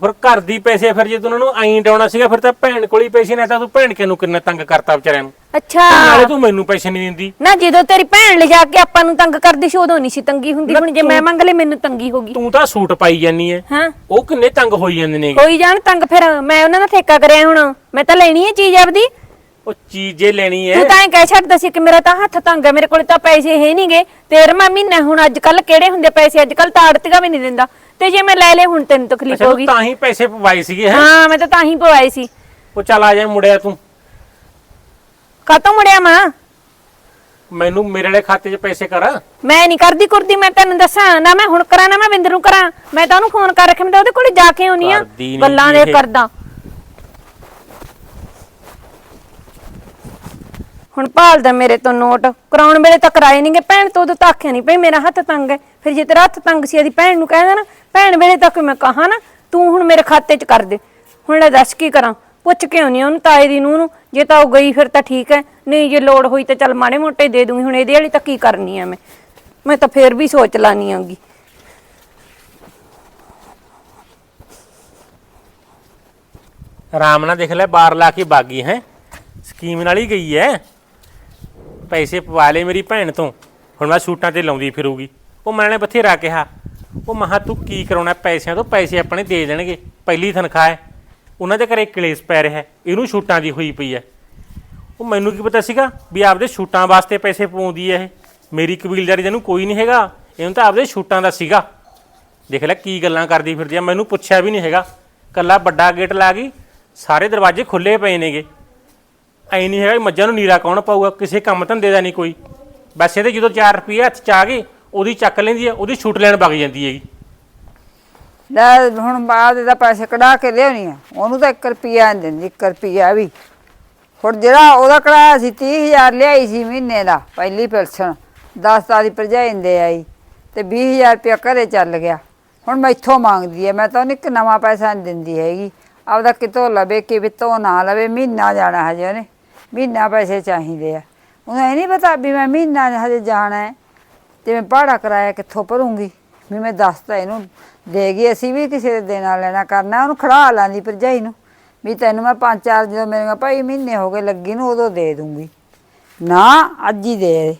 ਫਿਰ ਘਰ ਦੀ ਪੈਸੇ ਫਿਰ ਜੇ ਤੂੰ ਉਹਨਾਂ ਨੂੰ ਐਂ ਡਾਉਣਾ ਸੀਗਾ ਫਿਰ ਤਾਂ ਭੈਣ ਕੋਲ ਹੀ ਪੈਸੇ ਨੇ ਤਾਂ ਤੂੰ ਭੈਣ ਕੇ ਨੂੰ ਕਿੰਨਾ ਤੰਗ ਕਰਤਾ ਵਿਚਾਰਿਆਂ ਨੂੰ?
ਅੱਛਾ।
ਨਾਲੇ ਤੂੰ ਮੈਨੂੰ ਪੈਸੇ ਨਹੀਂ ਦਿੰਦੀ।
ਨਾ ਜਦੋਂ ਤੇਰੀ ਭੈਣ ਲਿਜਾ ਕੇ ਆਪਾਂ ਨੂੰ ਤੰਗ ਕਰਦੀ ਸੀ ਉਦੋਂ ਨਹੀਂ ਸੀ ਤੰਗੀ ਹੁੰਦੀ ਹੁਣ ਜੇ ਮੈਂ ਮੰਗ ਲੈ ਮੈਨੂੰ ਤੰਗੀ ਹੋਗੀ
ਤੂੰ ਤਾਂ ਸੂਟ ਪਾਈ ਜਾਨੀ ਐ।
ਹਾਂ।
ਉਹ ਕਿੰਨੇ ਤੰਗ ਹੋਈ ਜਾਂਦੇ ਨੇ
ਕੋਈ ਜਾਣ ਤੰਗ ਫਿਰ ਮੈਂ ਉਹਨਾਂ ਦਾ ਠੇਕਾ ਕਰਿਆ ਹੁਣ। ਮੈਂ ਤਾਂ ਲੈਣੀ ਹੈ ਚੀਜ਼ ਆਪਦੀ।
ਉਹ ਚੀਜ਼ ਲੈਣੀ ਐ।
ਤੂੰ ਤਾਂ ਐਂ ਕਹਿ ਛੱਡਦਾ ਸੀ ਕਿ ਮੇਰਾ ਤਾਂ ਹੱਥ ਤੰਗ ਹੈ ਮੇਰੇ ਕੋਲ ਤਾਂ ਪੈਸੇ ਹੈ ਨਹੀਂਗੇ ਤੇਰਵਾਂ ਮਹੀਨਾ ਹੁਣ ਅੱਜ ਕੱਲ ਕਿਹੜੇ ਹੁੰਦੇ ਪੈਸੇ? ਅੱਜ ਕੱਲ ਤਾਂ ਵੀ ਨਹੀਂ ਦਿੰਦਾ। ਤੇ ਜੇ ਮੈਂ ਲੈ ਲੇ ਹੁਣ ਤੈਨੂੰ ਤਕਲੀਫ
ਅੱਛਾ ਤੂੰ
ਹੋਗੀ
ਤਾਂ ਹੀ ਪੈਸੇ ਪਵਾਏ ਸੀਗੇ ਹੈ?
ਹਾਂ ਮੈਂ ਤਾਂ ਤਾਂ ਹੀ ਪਵਾਏ ਸੀ।
ਉਹ ਚੱਲ ਆ ਜਾ ਮੁੜਿਆ ਤੂੰ।
ਕਾਤੋਂ ਮੁੜਿਆ ਮਾਂ?
ਮੈਨੂੰ ਮੇਰੇ ਵਾਲੇ ਖਾਤੇ 'ਚ ਪੈਸੇ ਕਰ।
ਮੈਂ ਨਹੀਂ ਕਰਦੀ ਕੁਰਦੀ ਮੈਂ ਤੈਨੂੰ ਦੱਸਾਂ। ਨਾ ਮੈਂ ਹੁਣ ਕਰਾਂ ਨਾ ਮੈਂ ਵਿੰਦਰ ਨੂੰ ਕਰਾਂ। ਮੈਂ ਤਾਂ ਉਹਨੂੰ ਫੋਨ ਕਰ ਰੱਖਿਆ ਮੈਂ ਤਾਂ ਉਹਦੇ ਕੋਲੇ ਜਾ ਕੇ ਆਉਣੀ ਆ।
ਕਰਦੀ ਨੀ
ਗੱਲਾਂ ਦੇ
ਇਹ।
ਕਰਦਾ। ਹੁਣ ਭਾਲਦਾ ਮੇਰੇ ਤੋਂ ਨੋਟ। ਕਰਾਉਣ ਵੇਲੇ ਤਾਂ ਕਰਾਏ ਨਹੀਂਗੇ ਭੈਣ ਤੋਂ ਉਦੋਂ ਤਾਂ ਆਖਿਆ ਨਹੀਂ ਭਈ ਮੇਰਾ ਹੱਥ ਤੰਗ ਹੈ। ਫਿਰ ਜੇ ਤੇਰਾ ਹੱਥ ਤੰਗ ਸੀ, ਇਹਦੀ ਭੈਣ ਨੂੰ ਕਹਿੰਦਾ ਨਾ ਭੈਣ ਵੇਲੇ ਤੱਕ ਮੈਂ ਕਹਾ ਨਾ, ਤੂੰ ਹੁਣ ਮੇਰੇ ਖਾਤੇ 'ਚ ਕਰ ਦੇ। ਹੁਣ ਲੈ ਦੱਸ ਕੀ ਕਰਾਂ? ਪੁੱਛ ਕੇ ਆਉਣੀ ਉਹਨੂੰ ਤਾਏ ਦੀ ਨੂੰ ਨੂੰ? ਜੇ ਤਾਂ ਉਹ ਗਈ ਫਿਰ ਤਾਂ ਠੀਕ ਹੈ, ਨਹੀਂ ਜੇ ਲੋੜ ਹੋਈ ਤਾਂ ਚੱਲ ਮਾੜੇ ਮੋਟੇ ਦੇ ਦੂੰਗੀ, ਹੁਣ ਇਹਦੇ ਵਾਲੀ ਤਾਂ ਕੀ ਕਰਨੀ ਆ ਮੈਂ? ਮੈਂ ਤਾਂ ਫੇਰ ਵੀ ਸੋਚ ਲਾਨੀ ਆਂਗੀ।
ਆਰਾਮ ਨਾਲ ਦੇਖ ਲੈ, ਬਾਹਰ ਲਾ ਕੇ ਬਾਗੀ ਹੈ। ਸਕੀਮ ਨਾਲ ਹੀ ਗਈ ਹੈ ਪੈਸੇ ਪਵਾ ਲਏ ਮੇਰੀ ਭੈਣ ਤੋਂ। ਹੁਣ ਮੈਂ ਸੂਟਾਂ ਤੇ ਲਾਉਂਦੀ ਫਿਰੂਗੀ। ਉਹ ਮੈਨੇ ਬਥੇਰਾ ਕਿਹਾ। ਉਹ ਮਹਾ ਤੂੰ ਕੀ ਕਰਾਉਣਾ? ਪੈਸਿਆਂ ਤੋਂ ਪੈਸੇ ਆਪਣੇ ਦੇ ਦੇਣਗੇ। ਪਹਿਲੀ ਤਨਖਾਹ ਹੈ। ਉਹਨਾਂ ਦੇ ਘਰੇ ਕਲੇਸ਼ ਪੈ ਰਿਹਾ ਇਹਨੂੰ ਛੂਟਾਂ ਦੀ ਹੋਈ ਪਈ ਹੈ। ਉਹ ਮੈਨੂੰ ਕੀ ਪਤਾ ਸੀਗਾ ਵੀ ਆਪਦੇ ਛੂਟਾਂ ਵਾਸਤੇ ਪੈਸੇ ਪਾਉਂਦੀ ਹੈ ਇਹ। ਮੇਰੀ ਕਬੀਲਦਾਰੀ ਜਿਹਨੂੰ ਕੋਈ ਨਹੀਂ ਹੈਗਾ। ਇਹਨੂੰ ਤਾਂ ਆਪਦੇ ਛੂਟਾਂ ਦਾ ਸੀਗਾ। ਦੇਖ ਲੈ ਕੀ ਗੱਲਾਂ ਕਰਦੀ ਫਿਰਦੀ ਆ। ਮੈਨੂੰ ਪੁੱਛਿਆ ਵੀ ਨਹੀਂ ਹੈਗਾ। ਕੱਲਾ ਵੱਡਾ ਗੇਟ ਲਾ ਗਈ। ਸਾਰੇ ਦਰਵਾਜ਼ੇ ਖੁੱਲੇ ਪਏ ਨੇਗੇ। ਐ ਨਹੀਂ ਹੈਗਾ ਮੱਝਾਂ ਨੂੰ ਨੀਰਾ ਕੌਣ ਪਾਊਗਾ। ਕਿਸੇ ਕੰਮ ਧੰਦੇ ਦਾ ਨਹੀਂ ਕੋਈ। ਬਸ ਇਹਦੇ ਜਦੋਂ 4 ਰੁਪਏ ਹੱਥ ਚ ਆ ਗਏ ਉਹਦੀ ਚੱਕ ਲੈਂਦੀ ਆ ਉਹਦੀ ਛੁੱਟ ਲੈਣ ਵਗ ਜਾਂਦੀ ਹੈਗੀ।
ਲੈ ਹੁਣ ਬਾਅਦ ਦਾ ਪੈਸੇ ਕਢਾ ਕੇ ਲਿਆਉਣੀ ਆ। ਉਹਨੂੰ ਤਾਂ 1 ਰੁਪਿਆ ਨਹੀਂ ਦਿੰਦੀ 1 ਰੁਪਿਆ ਵੀ। ਹੁਣ ਜਿਹੜਾ ਉਹਦਾ ਕਢਾਇਆ ਸੀ 30000 ਲਿਆਈ ਸੀ ਮਹੀਨੇ ਦਾ, ਪਹਿਲੀ ਪੈਨਸ਼ਨ 10 ਸਾਲ ਦੀ ਭਰਜਾਈ ਦੇ ਆਈ ਤੇ 20000 ਰੁਪਇਆ ਘਰੇ ਚੱਲ ਗਿਆ। ਹੁਣ ਮੈਥੋਂ ਮੰਗਦੀ ਹੈ ਮੈਂ ਤਾਂ ਉਹਨੂੰ ਇੱਕ ਨਵਾਂ ਪੈਸਾ ਨਹੀਂ ਦਿੰਦੀ ਹੈਗੀ। ਆਪਦਾ ਕਿਤੋਂ ਲਵੇ ਕਿ ਵਿਤੋਂ ਨਾ ਲਵੇ, ਮਹੀਨਾ ਜਾਣਾ ਹਜੇ ਉਹਨੇ। ਮਹੀਨਾ ਪੈਸੇ ਚਾਹੀਦੇ ਆ। ਉਹਨੂੰ ਇਹ ਨਹੀਂ ਪਤਾ ਵੀ ਮੈਂ ਮਹੀਨਾ ਹਜੇ ਜਾਣਾ ਹੈ। ਤੇ ਮੈਂ ਭਾੜਾ ਕਰਾਇਆ ਕਿੱਥੋਂ ਭਰੂੰਗੀ? ਵੀ ਮੈਂ ਦੱਸਤਾ ਇਹਨੂੰ, ਦੇ ਗਈ, ਅਸੀਂ ਵੀ ਕਿਸੇ ਦੇ ਦੇਣਾ ਲੈਣਾ ਕਰਨਾ, ਉਹਨੂੰ ਖੜਾ ਲਾਂਦੀ ਭਰਜਾਈ ਨੂੰ। ਵੀ ਤੈਨੂੰ ਮੈਂ ਪੰਜ ਚਾਰ ਜਦੋਂ ਮੇਰੇ ਭਾਈ ਮਹੀਨੇ ਹੋ ਗਏ ਲੱਗੀ ਨੂੰ, ਉਦੋਂ ਦੇ ਦੂੰਗੀ। ਨਾ, ਅੱਜ ਹੀ ਦੇ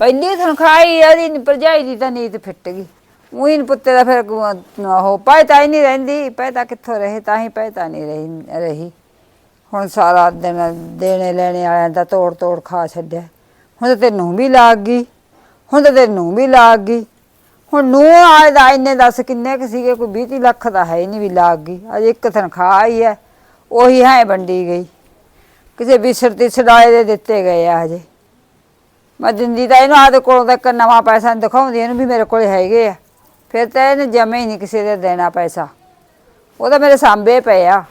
ਪਹਿਲੀ ਤਨਖਾਹ ਹੀ ਇਹਦੀ ਭਰਜਾਈ ਦੀ ਤਾਂ ਨੀਤ ਫਿੱਟ ਗਈ। ਉਹੀ ਪੁੱਤੇ ਦਾ ਫਿਰ ਗੁਆ- ਉਹ ਪੈਤਾ ਹੀ ਨਹੀਂ ਰਹਿੰਦੀ ਪੈਤਾ ਕਿੱਥੋਂ ਰਹੇ, ਤਾਂ ਹੀ ਪੈਤਾ ਨਹੀਂ ਰਹੀ ਰਹੀ। ਹੁਣ ਸਾਰਾ ਦਿਨ ਦੇਣੇ ਲੈਣੇ ਵਾਲਿਆਂ ਦਾ ਤੋੜ ਤੋੜ ਖਾ ਛੱਡਿਆ। ਹੁਣ ਤਾਂ ਤੈਨੂੰ ਵੀ ਲੱਗ ਗਈ। ਹੁਣ ਤਾਂ ਤੇਰੀ ਨੂੰ ਵੀ ਲੱਗ ਗਈ। ਹੁਣ ਨੂੰ ਆਏ ਦਾ ਇੰਨੇ ਦੱਸ ਕਿੰਨੇ ਕੁ ਸੀਗੇ, ਕੋਈ 20 ਤੀਹ ਲੱਖ ਦਾ ਹੈ ਹੀ ਨਹੀਂ ਵੀ ਲੱਗ ਗਈ। ਅਜੇ ਇੱਕ ਤਨਖਾਹ ਹੀ ਹੈ, ਉਹੀ ਹੈ ਵੰਡੀ ਗਈ। ਕਿਸੇ ਬਿਸਰ ਤੇ ਛਡਾਏ ਦੇ ਦਿੱਤੇ ਗਏ ਆ ਹਜੇ। ਮੈਂ ਦਿੰਦੀ ਤਾਂ ਇਹਨੂੰ ਆਦੇ ਕੋਲੋਂ ਤਾਂ ਇੱਕ ਨਵਾਂ ਪੈਸਾ ਨੀ ਦਿਖਾਉਂਦੀ, ਇਹਨੂੰ ਵੀ ਮੇਰੇ ਕੋਲ ਹੈਗੇ ਆ। ਫਿਰ ਤਾਂ ਇਹਨੇ ਜਮੇ ਹੀ ਨਹੀਂ ਕਿਸੇ ਦੇ ਦੇਣਾ ਪੈਸਾ। ਉਹ ਤਾਂ ਮੇਰੇ ਸਾਂਭੇ ਪਏ ਆ।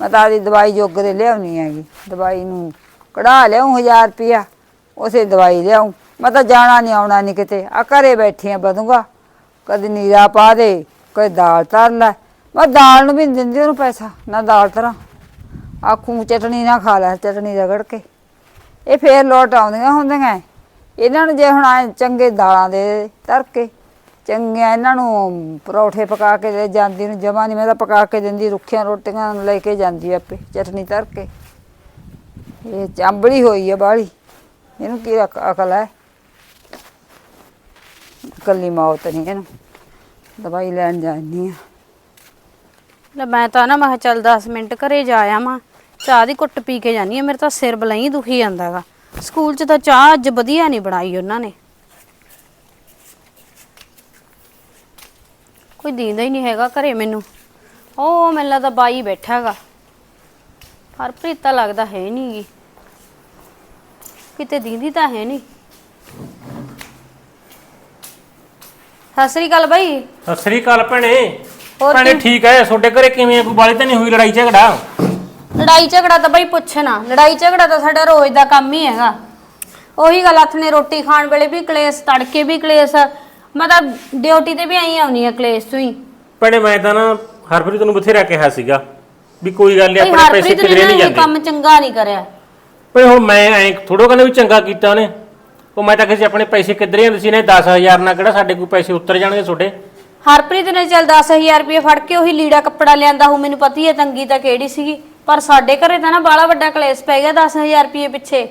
ਮੈਂ ਤਾਂ ਆਦੀ ਦਵਾਈ ਜੋਗ ਦੇ ਲਿਆਉਣੀ ਹੈਗੀ। ਦਵਾਈ ਨੂੰ ਕਢਾ ਲਿਆਉਂ 1000 ਰੁਪਿਆ ਉਸੇ ਦਵਾਈ ਲਿਆਉਂ ਮੈਂ ਤਾਂ ਜਾਣਾ ਨਹੀਂ, ਆਉਣਾ ਨਹੀਂ ਕਿਤੇ। ਆ ਘਰੇ ਬੈਠੀ ਆ ਕਦੇ ਨੀਰਾ ਪਾ ਦੇ, ਕਦੇ ਦਾਲ ਤਰ ਲੈ। ਮੈਂ ਦਾਲ ਨੂੰ ਵੀ ਨੀ ਦਿੰਦੀ ਉਹਨੂੰ ਪੈਸਾ, ਨਾ ਦਾਲ ਤਰਾਂ। ਆਖੂ ਚਟਣੀ ਨਾ ਖਾ ਲੈ, ਚਟਣੀ ਰਗੜ ਕੇ। ਇਹ ਫੇਰ ਲੋਟ ਆਉਂਦੀਆਂ ਹੁੰਦੀਆਂ। ਇਹਨਾਂ ਨੂੰ ਜੇ ਹੁਣ ਐਂ ਚੰਗੇ ਦਾਲਾਂ ਦੇ ਤਰ ਕੇ ਚੰਗੀਆਂ ਇਹਨਾਂ ਨੂੰ ਪਰੌਠੇ ਪਕਾ ਕੇ ਦੇ, ਜਾਂਦੀ ਨੂੰ ਜਮਾ ਨਹੀਂ ਮੈਂ ਤਾਂ ਪਕਾ ਕੇ ਦਿੰਦੀ, ਰੁੱਖੀਆਂ ਰੋਟੀਆਂ ਲੈ ਕੇ ਜਾਂਦੀ ਆਪੇ ਚਟਨੀ ਤਰ ਕੇ ਇਹ ਚਾਂਬੜੀ ਹੋਈ ਹੈ ਬਾਹਲੀ ਇਹਨੂੰ ਕੀ ਅਕ- ਅਕਲ ਹੈ? ਕੱਲੀ ਮੌਤ ਨਹੀਂ ਇਹਨੂੰ ਦਵਾਈ ਲੈਣ ਜਾਂਦੀ ਆ
ਲੈ ਮੈਂ ਤਾਂ ਨਾ, ਮੈਂ ਕਿਹਾ ਚੱਲ 10 ਮਿੰਟ ਘਰੇ ਜਾ ਆਵਾਂ। ਚਾਹ ਦੀ ਕੁੱਟ ਪੀ ਕੇ ਜਾਨੀ ਆ ਮੇਰੇ ਤਾਂ ਸਿਰ ਬਲਾਈ ਦੁਖੀ ਜਾਂਦਾਗਾ ਸਕੂਲ 'ਚ ਤਾਂ ਚਾਹ ਅੱਜ ਵਧੀਆ ਨਹੀਂ ਬਣਾਈ ਉਹਨਾਂ ਨੇ। ਕੋਈ ਦੀਂਦਾ ਹੀ ਨਹੀਂ ਹੈਗਾ ਘਰੇ ਮੈਨੂੰ। ਉਹ ਮੈਨੂੰ ਲੱਗਦਾ ਬਾਈ ਬੈਠਾ ਹੈਗਾ ਹਰਪ੍ਰੀਤ ਤਾਂ ਲੱਗਦਾ ਹੈ ਨਹੀਂਗੀ ਕਿਤੇ ਦੀਂਦੀ ਤਾਂ ਹੈ ਨਹੀਂ ਸਤਿ ਸ੍ਰੀ ਅਕਾਲ ਬਾਈ।
ਸਤਿ ਸ੍ਰੀ ਅਕਾਲ ਭੈਣੇ।
ਹੋਰ
ਭੈਣੇ
ਕੀ?
ਠੀਕ ਹੈ ਤੁਹਾਡੇ ਘਰੇ ਕਿਵੇਂ? ਕੋਈ ਬਾਲੀ ਤਾਂ ਨਹੀਂ ਹੋਈ ਲੜਾਈ ਝਗੜਾ?
ਲੜਾਈ ਝਗੜਾ ਤਾਂ ਬਈ ਪੁੱਛਣਾ ਲੜਾਈ ਝਗੜਾ ਤਾਂ ਸਾਡਾ ਰੋਜ਼ ਦਾ ਕੰਮ ਹੀ ਹੈਗਾ। ਉਹੀ ਗੱਲ ਹੱਥ ਨੇ ਰੋਟੀ ਖਾਣ ਵੇਲੇ ਵੀ ਕਲੇਸ਼ ਤੜਕੇ ਵੀ ਕਲੇਸ਼। ਮੈਂ ਤਾਂ ਡਿਊਟੀ ਤੇ ਵੀ ਆਈ ਆਉਣੀ ਆ ਕਲੇਸ਼ ਤੋਂ ਹੀ।
ਭੈਣੇ ਮੈਂ ਤਾਂ ਨਾ ਹਰਪ੍ਰੀਤ ਨੂੰ ਬਥੇਰਾ ਕਿਹਾ ਸੀਗਾ ਵੀ ਕੋਈ ਗੱਲ ਨਹੀਂ
ਬਈ
ਆਪਣੇ ਪੈਸੇ
ਹਰਪ੍ਰੀਤ
ਕਿਧਰੇ
ਨੇ
ਨਹੀਂ
ਨਾ ਇਹ
ਜਾਂਦੇ।
ਕੰਮ ਚੰਗਾ ਨਹੀਂ ਕਰਿਆ।
ਪਰ ਹੁਣ ਮੈਂ ਐ ਥੋੜੋ ਕਹਿੰਦਾ ਵੀ ਚੰਗਾ ਕੀਤਾ ਉਹਨੇ। ਉਹ ਮੈਂ ਤਾਂ ਕਿਸੇ ਆਪਣੇ ਪੈਸੇ ਕਿੱਧਰੇ ਜਾਂਦੇ ਸੀ ਨੇ 10000 ਨਾਲ ਕਿਹੜਾ ਸਾਡੇ ਕੋਈ ਪੈਸੇ ਉੱਤਰ ਜਾਣਗੇ ਤੁਹਾਡੇ?
ਹਰਪ੍ਰੀਤ ਨੇ ਚੱਲ 10000 ਰੁਪਏ ਫੜ ਕੇ ਉਹੀ ਲੀੜਾ ਕੱਪੜਾ ਲਿਆਂਦਾ ਹੋ ਮੈਨੂੰ ਪਤੀ ਹੈ ਤੰਗੀ ਤਾਂ ਕਿਹੜੀ ਸੀਗੀ। ਪਰ ਸਾਡੇ ਘਰੇ ਤਾਂ ਨਾ ਬਾਲਾ ਵੱਡਾ ਕਲੇਸ਼ ਪੈ ਗਿਆ 10000 ਰੁਪਏ ਪਿੱਛੇ।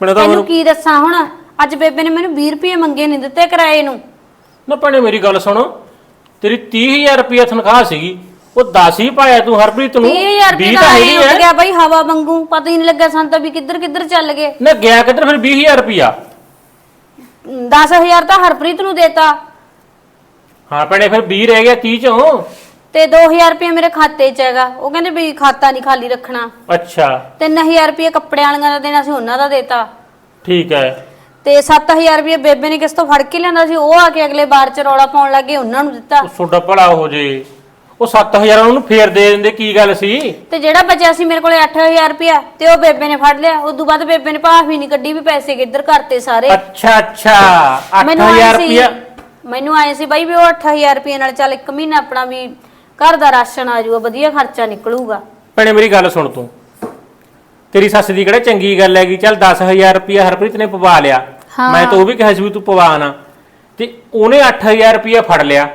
ਮੈਨੂੰ ਤਾਂ
ਤੈਨੂੰ
ਮੈਨੂੰ
ਕੀ ਦੱਸਾਂ ਹੁਣ? ਅੱਜ ਬੇਬੇ ਨੇ ਮੈਨੂੰ 20 ਰੁਪਏ ਮੰਗੇ ਨਹੀਂ ਦਿੱਤੇ ਕਿਰਾਏ ਨੂੰ।
ਨਾ ਭੈਣੇ ਮੇਰੀ ਗੱਲ ਸੁਣੋ ਤੇਰੀ 30000 ਰੁਪਏ ਤਨਖਾਹ ਸੀਗੀ ਉਹ 10 ਹੀ ਪਾਇਆ ਤੂੰ ਹਰਪ੍ਰੀਤ ਨੂੰ।
20000 ਰੁਪਏ
20
ਦਾ
ਹੈਗੀ
ਉੱਡ
ਹੈ।
ਗਿਆ ਬਈ ਹਵਾ ਵਾਂਗੂ ਪਤਾ ਹੀ ਨਹੀਂ ਲੱਗਾ ਸਾਨੂੰ ਤਾਂ ਵੀ ਕਿੱਧਰ ਕਿੱਧਰ ਚੱਲ ਗਏ।
ਨਾ ਗਿਆ ਕਿੱਧਰ ਫਿਰ 20000 ਰੁਪਿਆ
10000 ਤਾਂ ਹਰਪ੍ਰੀਤ ਨੂੰ ਦੇਤਾ।
ਹਾਂ ਭੈਣੇ ਫਿਰ 20 ਰਹਿ ਗਿਆ 30 ਚੋਂ?
ਤੇ 2000 ਰੁਪਏ ਮੇਰੇ ਖਾਤੇ 'ਚ ਹੈਗਾ। ਉਹ ਕਹਿੰਦੇ ਵੀ ਖਾਤਾ ਨਹੀਂ ਖਾਲੀ ਰੱਖਣਾ।
ਅੱਛਾ।
3000 ਰੁਪਏ ਕੱਪੜਿਆਂ ਵਾਲੀਆਂ ਦਾ ਦੇਣਾ ਸੀ ਉਹਨਾਂ ਦਾ ਦੇਤਾ।
ਠੀਕ ਹੈ।
ਤੇ 7000 ਰੁਪਏ ਬੇਬੇ ਨੇ ਕਿਸ ਤੋਂ ਫੜ ਕੇ ਲਿਆਂਦਾ ਸੀ ਉਹ ਆ ਕੇ ਅਗਲੇ ਬਾਰ 'ਚ ਰੌਲਾ ਪਾਉਣ ਲੱਗੇ ਉਹਨਾਂ ਨੂੰ ਦਿੱਤਾ।
ਤੁਹਾਡਾ ਭਲਾ ਹੋ ਜੇ। ਉਹ 7000 ਉਹਨੂੰ ਫੇਰ ਦੇ ਦਿੰਦੇ ਕੀ ਗੱਲ ਸੀ?
ਤੇ ਜਿਹੜਾ ਬਚਿਆ ਸੀ ਮੇਰੇ ਕੋਲੇ 8000 ਰੁਪਇਆ ਤੇ ਉਹ ਬੇਬੇ ਨੇ ਫੜ ਲਿਆ। ਉਦੋਂ ਬਾਅਦ ਬੇਬੇ ਨੇ ਭਾਫ ਹੀ ਨਹੀਂ ਕੱਢੀ ਵੀ ਪੈਸੇ ਕਿੱਧਰ ਕਰਤੇ ਸਾਰੇ।
ਅੱਛਾ ਅੱਛਾ
ਮੈਨੂੰ ਆਏ
8000
ਸੀ
ਰੁਪਿਆ
ਮੈਨੂੰ ਆਏ ਸੀ ਬਾਈ ਵੀ ਉਹ 8000 ਰੁਪਏ ਨਾਲ ਚੱਲ ਇੱਕ ਮਹੀਨਾ ਆਪਣਾ ਵੀ ਘਰ ਦਾ ਰਾਸ਼ਨ ਆ ਜਾਊਗਾ ਵਧੀਆ ਖਰਚਾ ਨਿਕਲੂਗਾ।
ਭੈਣੇ ਮੇਰੀ ਗੱਲ ਸੁਣ ਤੂੰ। ਤੇਰੀ ਸੱਸ ਦੀ ਕਿਹੜਾ ਚੰਗੀ ਗੱਲ ਹੈਗੀ? ਚੱਲ 10000 ਰੁਪਿਆ ਹਰਪ੍ਰੀਤ ਨੇ ਪਵਾ ਲਿਆ।
ਹਾਂ।
ਮੈਂ ਤਾਂ ਉਹ ਵੀ ਕਿਹਾ ਸੀ ਵੀ ਤੂੰ ਪਵਾ ਨਾ। ਤੇ ਉਹਨੇ 8000 ਰੁਪਿਆ ਫੜ ਲਿਆ।